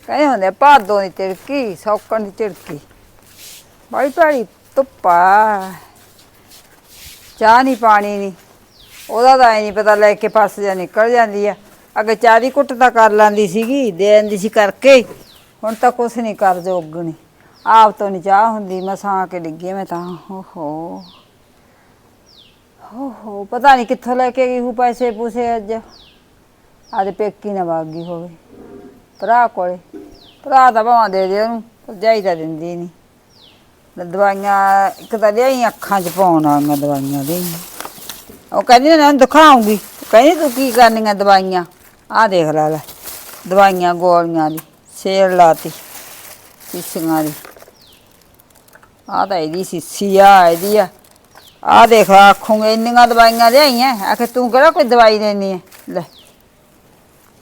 ਕਹਿੰਦੇ ਹੁੰਦੇ ਭਾਦੋਂ ਦੀ ਤਿੜਕੀ, ਸੌਕਣ ਦੀ ਝਿੜਕੀ ਬੜੀ ਪੈੜੀ ਧੁੱਪਾ ਚਾਹ ਨਹੀਂ ਪਾਣੀ ਨਹੀਂ ਉਹਦਾ ਤਾਂ ਐ ਨਹੀਂ ਪਤਾ ਲੈ ਕੇ ਫਸ ਜਾ ਨਿਕਲ ਜਾਂਦੀ ਆ। ਅੱਗੇ ਚਾਰੀ ਕੁੱਟ ਤਾਂ ਕਰ ਲੈਂਦੀ ਸੀਗੀ, ਦੇ ਦਿੰਦੀ ਸੀ ਕਰਕੇ। ਹੁਣ ਤਾਂ ਕੁਛ ਨਹੀਂ ਕਰ ਜੋਗਣੀ ਆਪ ਤੋਂ ਨਹੀਂ ਚਾਹ ਹੁੰਦੀ, ਮੈਂ ਸਾਂ ਕੇ ਡਿੱਗੀ ਮੈਂ ਤਾਂ, ਓਹੋ। ਹੋ ਪਤਾ ਨਹੀਂ ਕਿੱਥੋਂ ਲੈ ਕੇ ਗਈ ਹੂ ਪੈਸੇ ਪੂਸੇ ਅੱਜ। ਆਦੇ ਪੇਕੀ ਨਾ ਵਗ ਗਈ ਹੋਵੇ। ਭਰਾ ਕੋਲੇ। ਭਰਾ ਤਾਂ ਭਾਵਾਂ ਦੇ ਦੇ ਉਹਨੂੰ ਭਰਜਾਈ ਤਾਂ ਦਿੰਦੀ ਨਹੀਂ ਦਵਾਈਆਂ, ਇੱਕ ਤਾਂ ਲਿਆਈ ਅੱਖਾਂ 'ਚ ਪਾਉਣ ਵਾਲੀਆਂ ਦਵਾਈਆਂ ਦੇ ਉਹ ਕਹਿੰਦੀ ਨਾ ਦਿਖਾਉਂਗੀ। ਕਹਿੰਦੀ ਤੂੰ ਕੀ ਕਰਨੀਆਂ ਦਵਾਈਆਂ? ਆਹ ਦੇਖ ਲੈ ਲੈ, ਦਵਾਈਆਂ ਗੋਲੀਆਂ ਦੀ ਸੇਲ ਲਾਤੀ ਸੀਸੀਆਂ ਦੀ। ਆਹ ਤਾਂ ਇਹਦੀ ਸੀਸੀ ਆ, ਇਹਦੀ ਆ। ਆ ਦੇਖ ਆਖੂਗੇ ਇੰਨੀਆਂ ਦਵਾਈਆਂ ਲਿਆਈਆਂ, ਆਖੇ ਤੂੰ ਕਿਹੜਾ ਕੋਈ ਦਵਾਈ ਦੇਣੀ ਹੈ ਲੈ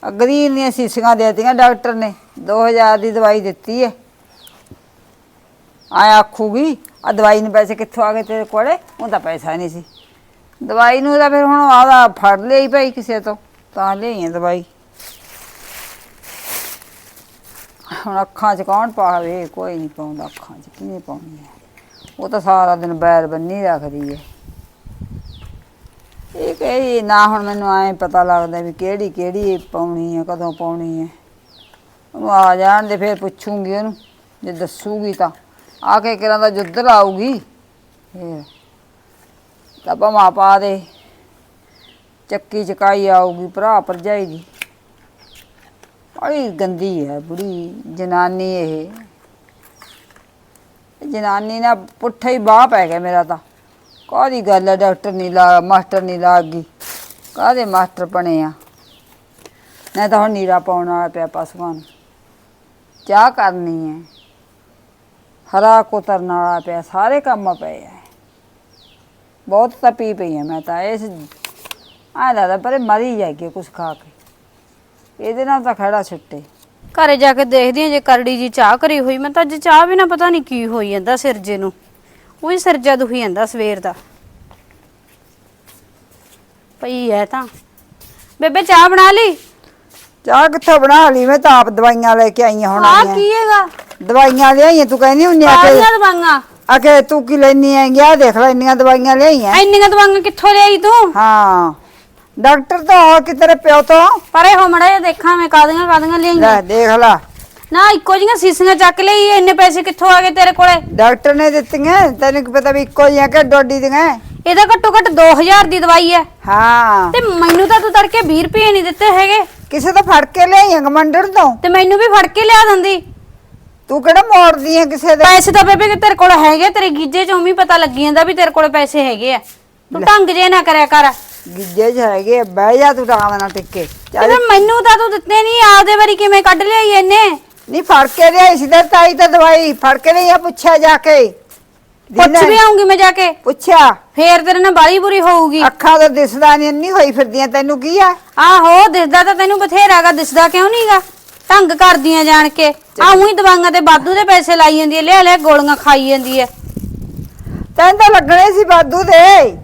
ਅਗਰੀ ਇੰਨੀਆਂ ਸੀਸੀਆਂ ਦੇਤੀਆਂ ਡਾਕਟਰ ਨੇ 2000 ਦੀ ਦਵਾਈ ਦਿੱਤੀ ਹੈ ਆ ਆਖੂਗੀ ਆ ਦਵਾਈ ਨੂੰ ਪੈਸੇ ਕਿੱਥੋਂ ਆ ਗਏ ਤੇਰੇ ਕੋਲੇ? ਉਹ ਤਾਂ ਪੈਸਾ ਨਹੀਂ ਸੀ। ਦਵਾਈ ਨੂੰ ਤਾਂ ਫਿਰ ਹੁਣ ਆਦਾ ਫੜ ਲਈ ਭਾਈ ਕਿਸੇ ਤੋਂ। ਤਾਂ ਲਿਆਈਆਂ ਦਵਾਈ। ਹੁਣ ਅੱਖਾਂ 'ਚ ਕੌਣ ਪਾਵੇ? ਕੋਈ ਨਹੀਂ ਪਾਉਂਦਾ ਅੱਖਾਂ 'ਚ ਕਿਹਨੇ ਪਾਉਣੀ ਹੈ ਉਹ ਤਾਂ ਸਾਰਾ ਦਿਨ ਬੈਰ ਬੰਨੀ ਰੱਖਦੀ ਹੈ ਇਹ ਕਹੀ ਨਾ ਹੁਣ ਮੈਨੂੰ ਐ ਪਤਾ ਲੱਗਦਾ ਵੀ ਕਿਹੜੀ ਕਿਹੜੀ ਪਾਉਣੀ ਹੈ ਕਦੋਂ ਪਾਉਣੀ ਹੈ ਉਹਨੂੰ ਆ ਜਾਣ ਦੇ, ਫਿਰ ਪੁੱਛੂਗੀ ਉਹਨੂੰ, ਜੇ ਦੱਸੂਗੀ ਤਾਂ। ਆ ਕੇ ਕਿਰਾਂ ਦਾ ਜੁੱਧਰ ਆਊਗੀ। ਫੇਰ ਤਾਂ ਭਮਾ ਪਾ ਦੇ। ਚੱਕੀ ਚਕਾਈ ਆਊਗੀ ਭਰਾ ਭਰਜਾਈ ਦੀ। ਬੜੀ ਗੰਦੀ ਹੈ, ਬੁੜੀ ਜਨਾਨੀ ਇਹ। ਜਨਾਨੀ ਨਾ ਪੁੱਠਾ ਹੀ ਬਾਹ ਪੈ ਗਿਆ ਮੇਰਾ ਤਾਂ। ਕਾਹਦੀ ਗੱਲ ਹੈ ਡਾਕਟਰ ਨਹੀਂ ਲਾ, ਮਾਸਟਰ ਨਹੀਂ ਲੱਗ। ਗਈ ਕਾਹਦੇ ਮਾਸਟਰ ਬਣੇ ਆ? ਮੈਂ ਤਾਂ ਹੁਣ ਨੀਰਾ ਪਾਉਣ ਵਾਲਾ ਪਿਆ ਪਸ਼ੂਆਂ ਨੂੰ। ਚਾਹ ਕਰਨੀ ਹੈ। ਹਰਾ ਕੁਤਰਨ ਵਾਲਾ ਪਿਆ, ਸਾਰੇ ਕੰਮ ਪਏ ਆ। ਬਹੁਤ ਤਪੀ ਪਈ ਆ ਮੈਂ ਤਾਂ, ਇਸ ਆਹ ਲੱਗਦਾ ਪਰੇ ਮਰੀ ਜਾਈਏ ਕੁਛ ਖਾ ਕੇ। ਇਹਦੇ ਨਾਲ ਤਾਂ ਖੜਾ ਛੁੱਟੇ।
ਘਰੇ ਜਾ ਕੇ ਦੇਖਦੀ ਆ ਜੇ ਕਰੜੀ ਜੀ ਚਾਹ ਕਰੀ ਹੋਈ ਮੈਂ ਤਾਂ ਅੱਜ ਚਾਹ ਵੀ ਨਾ ਪਤਾ ਨਹੀਂ ਕੀ ਹੋਈ ਜਾਂਦਾ ਸਿਰਜੇ ਨੂੰ। ਉਹੀ ਸਿਰਜਾ ਦੁਖੀ ਜਾਂਦਾ ਸਵੇਰ ਦਾ। ਪਈ ਹੈ ਤਾਂ। ਬੇਬੇ ਚਾਹ ਬਣਾ ਲਈ?
ਚਾਹ ਕਿੱਥੋਂ ਬਣਾ ਲਈ? ਮੈਂ ਤਾਂ ਆਪ ਦਵਾਈਆਂ ਲੈ ਕੇ ਆਈਆਂ ਹੁਣ
ਆ ਕੀ ਹੈਗਾ?
ਦਵਾਈਆਂ ਲਿਆਈਆਂ ਤੂੰ ਕਹਿੰਦੀ ਹੁੰਨੀ ਆ ਕਿ
ਦਵਾਈਆਂ।
ਆਖੇ ਤੂੰ ਕੀ ਲੈਣੀ ਆ ਦੇਖ ਲੈ ਇੰਨੀਆਂ ਦਵਾਈਆਂ ਲਿਆਈਆਂ।
ਇੰਨੀਆਂ ਦਵਾਈਆਂ ਕਿੱਥੋਂ ਲਿਆਈ ਤੂੰ?
ਹਾਂ। ਡਾਕਟਰ ਤਾਂ ਹੋ ਕਿ ਤੇਰੇ ਪਿਓ ਤੋਂ?
ਪਰੇ ਹੋ ਮੜਾ ਜਿਹਾ ਦੇਖਾਂ ਮੈਂ ਕਾਹਦੀਆਂ ਲਿਆਈਆਂ।
ਲੈ ਦੇਖ ਲੈ।
ਨਾ ਇੱਕੋ ਜੀਆਂ ਸੀਸੀਆਂ ਚੱਕ ਲਈ ਇੰਨੇ ਪੈਸੇ ਕਿੱਥੋਂ ਆ ਗਏ ਤੇਰੇ ਕੋਲੇ?
ਡਾਕਟਰ ਨੇ ਦਿੱਤੀਆਂ ਤੈਨੂੰ ਕੀ ਪਤਾ ਵੀ ਇੱਕੋ ਜਿਹੀਆਂ ਕਿ ਡੋਡੀ ਦੀਆਂ?
ਇਹਦਾ ਘੱਟੋ ਘੱਟ 2000 ਦੀ ਦਵਾਈ ਹੈ।
ਹਾਂ।
ਤੇ ਮੈਨੂੰ ਤਾਂ ਤੂੰ ਤੜਕੇ 20 ਰੁਪਏ ਨਹੀਂ ਦਿੱਤੇ ਹੈਗੇ।
ਕਿਸੇ ਤੋਂ ਫੜ ਕੇ ਲਿਆਈ ਗਮੰਡਰ ਤੋਂ?
ਤੇ ਮੈਨੂੰ ਵੀ ਫੜ ਕੇ ਲਿਆ ਦਿੰਦੀ।
ਤੂੰ ਕਿਹੜਾ ਮੋੜਦੀ ਹੈ ਕਿਸੇ ਦੇ?
ਪੈਸੇ ਤਾਂ ਬੇਬੇ ਕਿ ਤੇਰੇ ਕੋਲ ਹੈਗੇ ਤੇਰੇ ਗੀਜੇ ਚੋਂ ਵੀ ਪਤਾ ਲੱਗੀ ਜਾਂਦਾ ਵੀ ਤੇਰੇ ਕੋਲ ਪੈਸੇ ਹੈਗੇ ਆ। ਤੂੰ ਢੰਗ ਜੇ ਨਾ ਕਰਿਆ ਕਰ।
ਗਿੱਜੇ ਚ ਹੈਗੇ ਆ, ਬਹਿ ਜਾ ਤੂੰ ਆਰਾਮ ਨਾਲ ਟਿੱਕੇ। ਚੱਲ
ਮੈਨੂੰ ਤਾਂ ਤੂੰ ਦਿੱਤੇ ਨਹੀਂ ਆਪਦੇ ਵਾਰੀ ਕਿਵੇਂ ਕੱਢ ਲਿਆਈ ਇਹਨੇ?
ਨਹੀਂ ਫੜ ਕੇ ਲਿਆਈ ਸੀ ਤੇ ਤਾਈ ਤਾਂ ਦਵਾਈ ਫੜ ਕੇ ਲਿਆ ਪੁੱਛਿਆ ਜਾ ਕੇ।
ਪੁੱਛ ਵੀ ਆਉਂਗੀ ਮੈਂ ਜਾ ਕੇ।
ਪੁੱਛਿਆ।
ਫੇਰ ਤੇਰੇ ਨਾਲ ਬਾਲੀ ਬੁਰੀ ਹੋਊਗੀ।
ਅੱਖਾਂ ਤੋਂ ਦਿਸਦਾ ਨਹੀਂ ਨਹੀਂ ਹੋਈ ਫਿਰਦੀਆਂ ਤੈਨੂੰ ਕੀ ਆ?
ਆਹੋ ਦਿਸਦਾ ਤਾਂ ਤੈਨੂੰ ਬਥੇਰਾਗਾ ਦਿਸਦਾ ਕਿਉਂ ਨਹੀਂਗਾ ਢੰਗ ਕਰਦੀਆਂ ਜਾਣ ਕੇ। ਆ ਉਹੀ ਦਵਾਈਆਂ ਤੇ ਬਾਦੂ ਦੇ ਪੈਸੇ ਲਾਈ ਜਾਂਦੀ ਐ ਲਿਆ ਲਿਆ ਗੋਲੀਆਂ ਖਾਈ ਜਾਂਦੀ ਐ।
ਤੈਨੂੰ ਤਾਂ ਲੱਗਣੇ ਸੀ ਬਾਦੂ ਦੇ।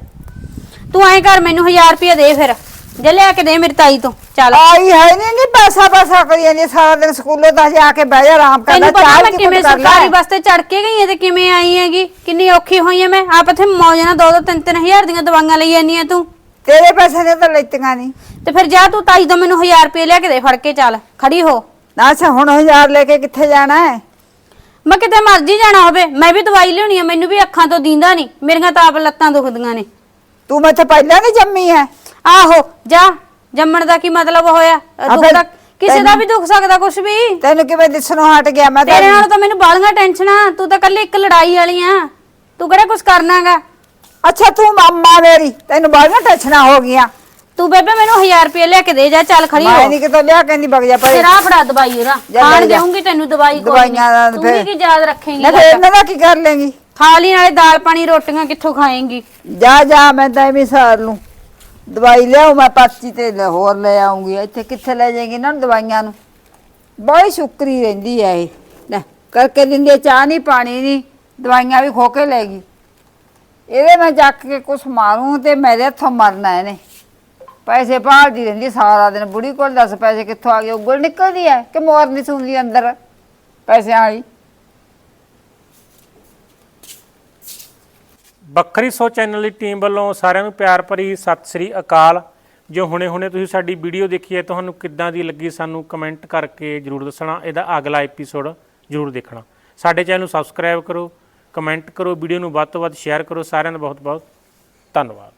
ਤੂੰ ਐਂ ਕਰ ਮੈਨੂੰ 1000 ਰੁਪਏ ਦੇ ਫਿਰ। ਜੇ ਲਿਆ ਕੇ ਦੇ ਮੇਰੀ ਤਾਈ ਤੋਂ ਚੱਲ।
ਆਈ ਹੈ ਨਹੀਂ ਨਹੀਂ ਪੈਸਾ ਪੈਸਾ ਕਰੀ ਜਾਂਦੀ ਸਾਰਾ ਦਿਨ ਸਕੂਲੋਂ ਤਾਂ ਜਾ ਕੇ ਬਹਿ ਜਾ ਆਰਾਮ ਕਰਦਾ
ਤੈਨੂੰ ਪਤਾ
ਚਾਹ
ਮੈਂ ਕਿਵੇਂ
ਕਰ ਲੈ।
ਸਰਕਾਰੀ ਬੱਸ ਤੇ ਚੜ ਕੇ ਗਈ ਐ ਤੇ ਕਿਵੇਂ ਆਈ ਹੈਗੀ? ਕਿੰਨੀ ਔਖੀ ਹੋਈ ਐ ਮੈਂ? ਆਪ ਇੱਥੇ ਮੌਜ ਨਾਲ ਦੋ ਦੋ ਤਿੰਨ ਤਿੰਨ ਹਜ਼ਾਰ ਦੀਆਂ ਦਵਾਈਆਂ ਲਈ ਜਾਂਦੀ ਐ ਤੂੰ।
ਤੇਰੇ ਪੈਸੇ ਨੇ ਤਾਂ ਲੈਤੀਆਂ ਨਹੀਂ
ਤੇ ਫਿਰ ਜਾ ਤੂੰ ਤਾਈ ਤੋਂ ਮੈਨੂੰ 1000 ਰੁਪਏ ਲਿਆ ਕੇ ਦੇ ਫੜ ਕੇ ਚੱਲ। ਖੜੀ ਹੋ।
ਅੱਛਾ ਹੁਣ ਹਜ਼ਾਰ ਲੈ ਕੇ ਕਿੱਥੇ ਜਾਣਾ ਹੈ?
ਮੈਂ ਕਿਤੇ ਮਰਜ਼ੀ ਜਾਣਾ ਹੋਵੇ ਮੈਂ ਵੀ ਦਵਾਈ ਲਿਆਉਣੀ ਆ ਮੈਨੂੰ ਵੀ ਅੱਖਾਂ ਤੋਂ ਦੀਂਦਾ ਨਹੀਂ ਮੇਰੀਆਂ ਤਾਂ ਆਪ ਲੱਤਾਂ ਦੁਖਦੀਆਂ ਨੇ।
ਤੂੰ ਮੈਥੇ ਪਹਿਲਾਂ ਨਹੀਂ ਜੰਮੀ ਹੈ
ਆਹੋ ਜਾ ਜੰਮਣ ਦਾ ਕੀ ਮਤਲਬ ਹੋਇਆ? ਦੁੱਖ
ਫਿਰ
ਦਾ ਕਿਸੇ ਦਾ
ਤੈਨੂੰ-
ਵੀ ਦੁੱਖ ਸਕਦਾ ਕੁਝ ਵੀ?
ਤੈਨੂੰ ਕਿਵੇਂ ਦਿਸਣੋਂ ਹਟ ਗਿਆ ਮੈਂ ਤਾਂ
ਤੇਰੇ ਨਾਲ ਤਾਂ ਮੈਨੂੰ ਬਾਲੀਆਂ ਟੈਨਸ਼ਨਾਂ ਤੂੰ ਤਾਂ ਕੱਲੀ ਇੱਕ ਲੜਾਈ ਵਾਲੀ ਆ ਤੂੰ ਕਿਹੜਾ ਕੁਝ ਕਰਨਾਗਾ?
ਅੱਛਾ ਤੂੰ ਮਾਮਾ ਮੇਰੀ ਤੈਨੂੰ ਬਾਹਲੀਆਂ ਟੈਨਸ਼ਨਾਂ ਹੋ ਗਈਆਂ।
ਤੂੰ ਬੇਬੇ ਮੈਨੂੰ 1000 ਰੁਪਏ ਲਿਆ ਕੇ ਦੇ ਜਾ ਚੱਲ ਖੜੀ
ਮੈਂ
ਹੋ।
ਨਹੀਂ ਕਿਤੋਂ ਲਿਆ ਕਹਿੰਦੀ ਬਗ ਜਾ ਭਾਈ।
ਤੇਰਾ ਫੜਾ ਦਵਾਈ ਉਹਦਾ।
ਜਾ,
ਖਾਣ
ਜਾ।
ਦੇਉਂਗੀ ਤੈਨੂੰ ਦਵਾਈ ਕੋਈ
ਦਵਾਈਆਂ ਦਾ
ਨਹੀਂ ਤੂੰ ਵੀ ਕੀ ਯਾਦ ਰੱਖੇਂਗੀ
ਨਾ ਫਿਰ ਇਹਨਾਂ ਦਾ ਕੀ ਕਰ ਲੇਗੀ?
ਖਾ ਲਈ ਨਾਲੇ ਦਾਲ ਪਾਣੀ ਰੋਟੀਆਂ ਕਿੱਥੋਂ ਖਾਏਂਗੀ?
ਜਾ ਜਾ ਮੈਂ ਤਾਂ ਐਵੇਂ ਸਾਰ ਲੂੰ। ਦਵਾਈ ਲਿਆਉ ਮੈਂ ਪਰਚੀ ਤੇ ਲੈ- ਹੋਰ ਲੈ ਆਉਂਗੀ। ਇੱਥੇ ਕਿੱਥੇ ਲੈ ਜਾਏਗੀ ਇਹਨਾਂ ਦਵਾਈਆਂ ਨੂੰ? ਬੜੀ ਸ਼ੁਕਰੀ ਰਹਿੰਦੀ ਐ ਇਹ। ਲੈ ਕਰਕੇ ਦਿੰਦੀ ਆ, ਚਾਹ ਨਹੀਂ ਪਾਣੀ ਨਹੀਂ ਦਵਾਈਆਂ ਵੀ ਖੋ ਕੇ ਲੈ ਗਈ। ਇਹਦੇ ਮੈਂ ਚੱਕ ਕੇ ਕੁਛ ਮਾਰੂੰ ਤੇ ਮੇਰੇ ਹੱਥੋਂ ਮਰਨਾ ਇਹਨੇ। ਪੈਸੇ ਭਾਲਦੀ ਰਹਿੰਦੀ ਸਾਰਾ ਦਿਨ। ਬੁੜੀ ਕੋਲ ਦੱਸ ਪੈਸੇ ਕਿੱਥੋਂ ਆ ਗਏ? ਉਗਲ ਨਿਕਲਦੀ ਐ ਕਿ ਮੋਰ ਨਹੀਂ ਸੁਣਦੀ ਅੰਦਰ? ਪੈਸਿਆਂ ਵਾਲੀ।
ਵੱਖਰੀ ਸੋ ਚੈਨਲ ਦੀ ਟੀਮ ਵੱਲੋਂ ਸਾਰਿਆਂ ਨੂੰ ਪਿਆਰ ਭਰੀ ਸਤਿ ਸ੍ਰੀ ਅਕਾਲ। ਜੋ ਹੁਣੇ-ਹੁਣੇ ਤੁਸੀਂ ਸਾਡੀ ਵੀਡੀਓ ਦੇਖੀ ਹੈ, ਤੁਹਾਨੂੰ ਕਿੱਦਾਂ ਦੀ ਲੱਗੀ ਸਾਨੂੰ ਕਮੈਂਟ ਕਰਕੇ ਜਰੂਰ ਦੱਸਣਾ। ਇਹਦਾ ਅਗਲਾ ਐਪੀਸੋਡ ਜਰੂਰ ਦੇਖਣਾ। ਸਾਡੇ ਚੈਨਲ ਨੂੰ ਸਬਸਕ੍ਰਾਈਬ ਕਰੋ ਕਮੈਂਟ ਕਰੋ ਵੀਡੀਓ ਨੂੰ ਵੱਧ ਤੋਂ ਵੱਧ ਸ਼ੇਅਰ ਕਰੋ। ਸਾਰਿਆਂ ਦਾ ਬਹੁਤ-ਬਹੁਤ ਧੰਨਵਾਦ।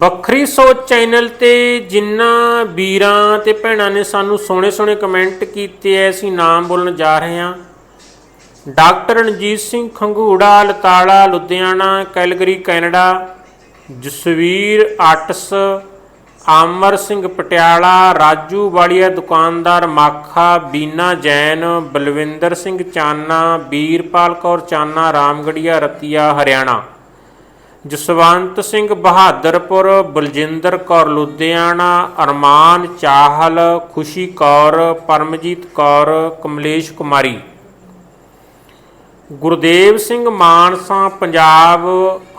ਵੱਖਰੀ ਸੋਚ ਚੈਨਲ ਤੇ ਜਿਨ੍ਹਾਂ ਵੀਰਾਂ ਤੇ ਭੈਣਾਂ ਨੇ ਸਾਨੂੰ ਸੋਹਣੇ-ਸੋਹਣੇ ਕਮੈਂਟ ਕੀਤੇ ਐ, ਅਸੀਂ ਨਾਮ ਬੋਲਣ ਜਾ ਰਹੇ ਹਾਂ। Doctor Ranjit Singh Khangura Latara Ludhiana, Calgary, Canada, Jasvir arts, Amar Singh Patiala, Raju Walia ਦੁਕਾਨਦਾਰ ਮਾਖਾ, ਬੀਨਾ ਜੈਨ, ਬਲਵਿੰਦਰ ਸਿੰਘ ਚਾਨਾ ਵੀਰਪਾਲ ਕੌਰ ਚਾਨਾ, ਰਾਮਗੜੀਆ, ਰਤੀਆ, ਹਰਿਆਣਾ। ਜਸਵੰਤ ਸਿੰਘ ਬਹਾਦਰਪੁਰ, ਬਲਜਿੰਦਰ ਕੌਰ ਲੁਧਿਆਣਾ, ਅਰਮਾਨ ਚਾਹਲ, ਖੁਸ਼ੀ ਕੌਰ, ਪਰਮਜੀਤ ਕੌਰ, ਕਮਲੇਸ਼ ਕੁਮਾਰੀ। ਗੁਰਦੇਵ ਸਿੰਘ ਮਾਨਸਾ, ਪੰਜਾਬ,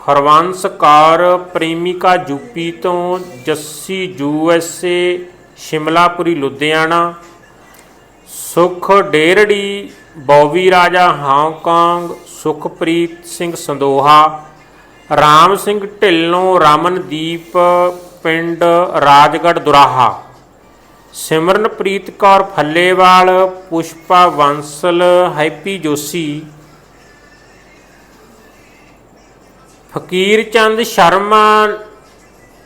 ਹਰਵੰਸ ਕੌਰ, ਪ੍ਰੇਮਿਕਾ ਯੂਪੀ ਤੋਂ, Jassi USA Shimlapuri, Ludhiana, Sukh Derari Bobby Raja, Hong Kong, Sukhpreet Singh Sandoha, Ram Singh Dhillon, Ramandeep, ਪਿੰਡ ਰਾਜਗੜ੍ਹ ਦੁਰਾਹਾ, ਸਿਮਰਨਪ੍ਰੀਤ ਕੌਰ ਫੱਲੇਵਾਲ, ਪੁਸ਼ਪਾ ਵੰਸਲ, ਹੈਪੀ ਜੋਸ਼ੀ ਫਕੀਰ ਚੰਦ ਸ਼ਰਮਾ,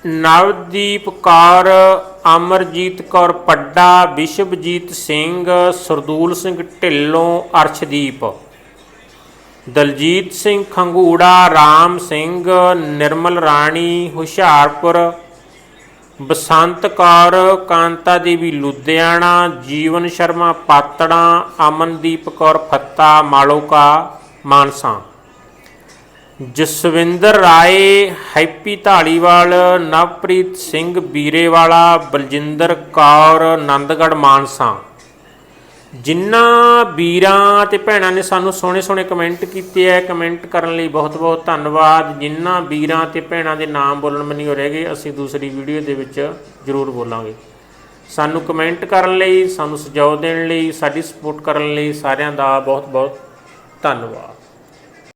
ਨਵਦੀਪ ਕੌਰ, ਅਮਰਜੀਤ ਕੌਰ ਪੱਡਾ, ਵਿਸ਼ਵਜੀਤ ਸਿੰਘ, ਸਰਦੂਲ ਸਿੰਘ ਢਿੱਲੋਂ, ਅਰਸ਼ਦੀਪ। ਦਲਜੀਤ ਸਿੰਘ ਖੰਗੂੜਾ, ਰਾਮ ਸਿੰਘ, ਨਿਰਮਲ ਰਾਣੀ, ਹੁਸ਼ਿਆਰਪੁਰ। ਬਸੰਤ ਕੌਰ, ਕਾਂਤਾ ਦੇਵੀ ਲੁਧਿਆਣਾ, ਜੀਵਨ ਸ਼ਰਮਾ ਪਾਤੜਾ, ਅਮਨਦੀਪ ਕੌਰ ਫੱਤਾ, ਮਾਲੋਕਾ, ਮਾਨਸਾ। ਜਸਵਿੰਦਰ ਰਾਏ, ਹੈਪੀ ਢਾਲੀਵਾਲ ਨਵਪ੍ਰੀਤ ਸਿੰਘ ਬੀਰੇਵਾਲਾ, ਬਲਜਿੰਦਰ ਕੌਰ ਆਨੰਦਗੜ੍ਹ ਮਾਨਸਾ। ਜਿਨ੍ਹਾਂ ਵੀਰਾਂ ਤੇ ਭੈਣਾਂ ਨੇ ਸਾਨੂੰ ਸੋਹਣੇ ਸੋਹਣੇ ਕਮੈਂਟ ਕੀਤੇ ਐ ਕਮੈਂਟ ਕਰਨ ਲਈ ਬਹੁਤ ਬਹੁਤ ਧੰਨਵਾਦ। ਜਿਨ੍ਹਾਂ ਵੀਰਾਂ ਤੇ ਭੈਣਾਂ ਦੇ ਨਾਮ ਬੋਲਣ ਮਨੀ ਹੋ ਰਹਿ ਗਏ, ਅਸੀਂ ਦੂਸਰੀ ਵੀਡੀਓ ਦੇ ਵਿੱਚ ਜ਼ਰੂਰ ਬੋਲਾਂਗੇ। ਸਾਨੂੰ ਕਮੈਂਟ ਕਰਨ ਲਈ, ਸਾਨੂੰ ਸੁਝਾਅ ਦੇਣ ਲਈ, ਸਾਡੀ ਸਪੋਰਟ ਕਰਨ ਲਈ ਸਾਰਿਆਂ ਦਾ ਬਹੁਤ ਬਹੁਤ ਧੰਨਵਾਦ।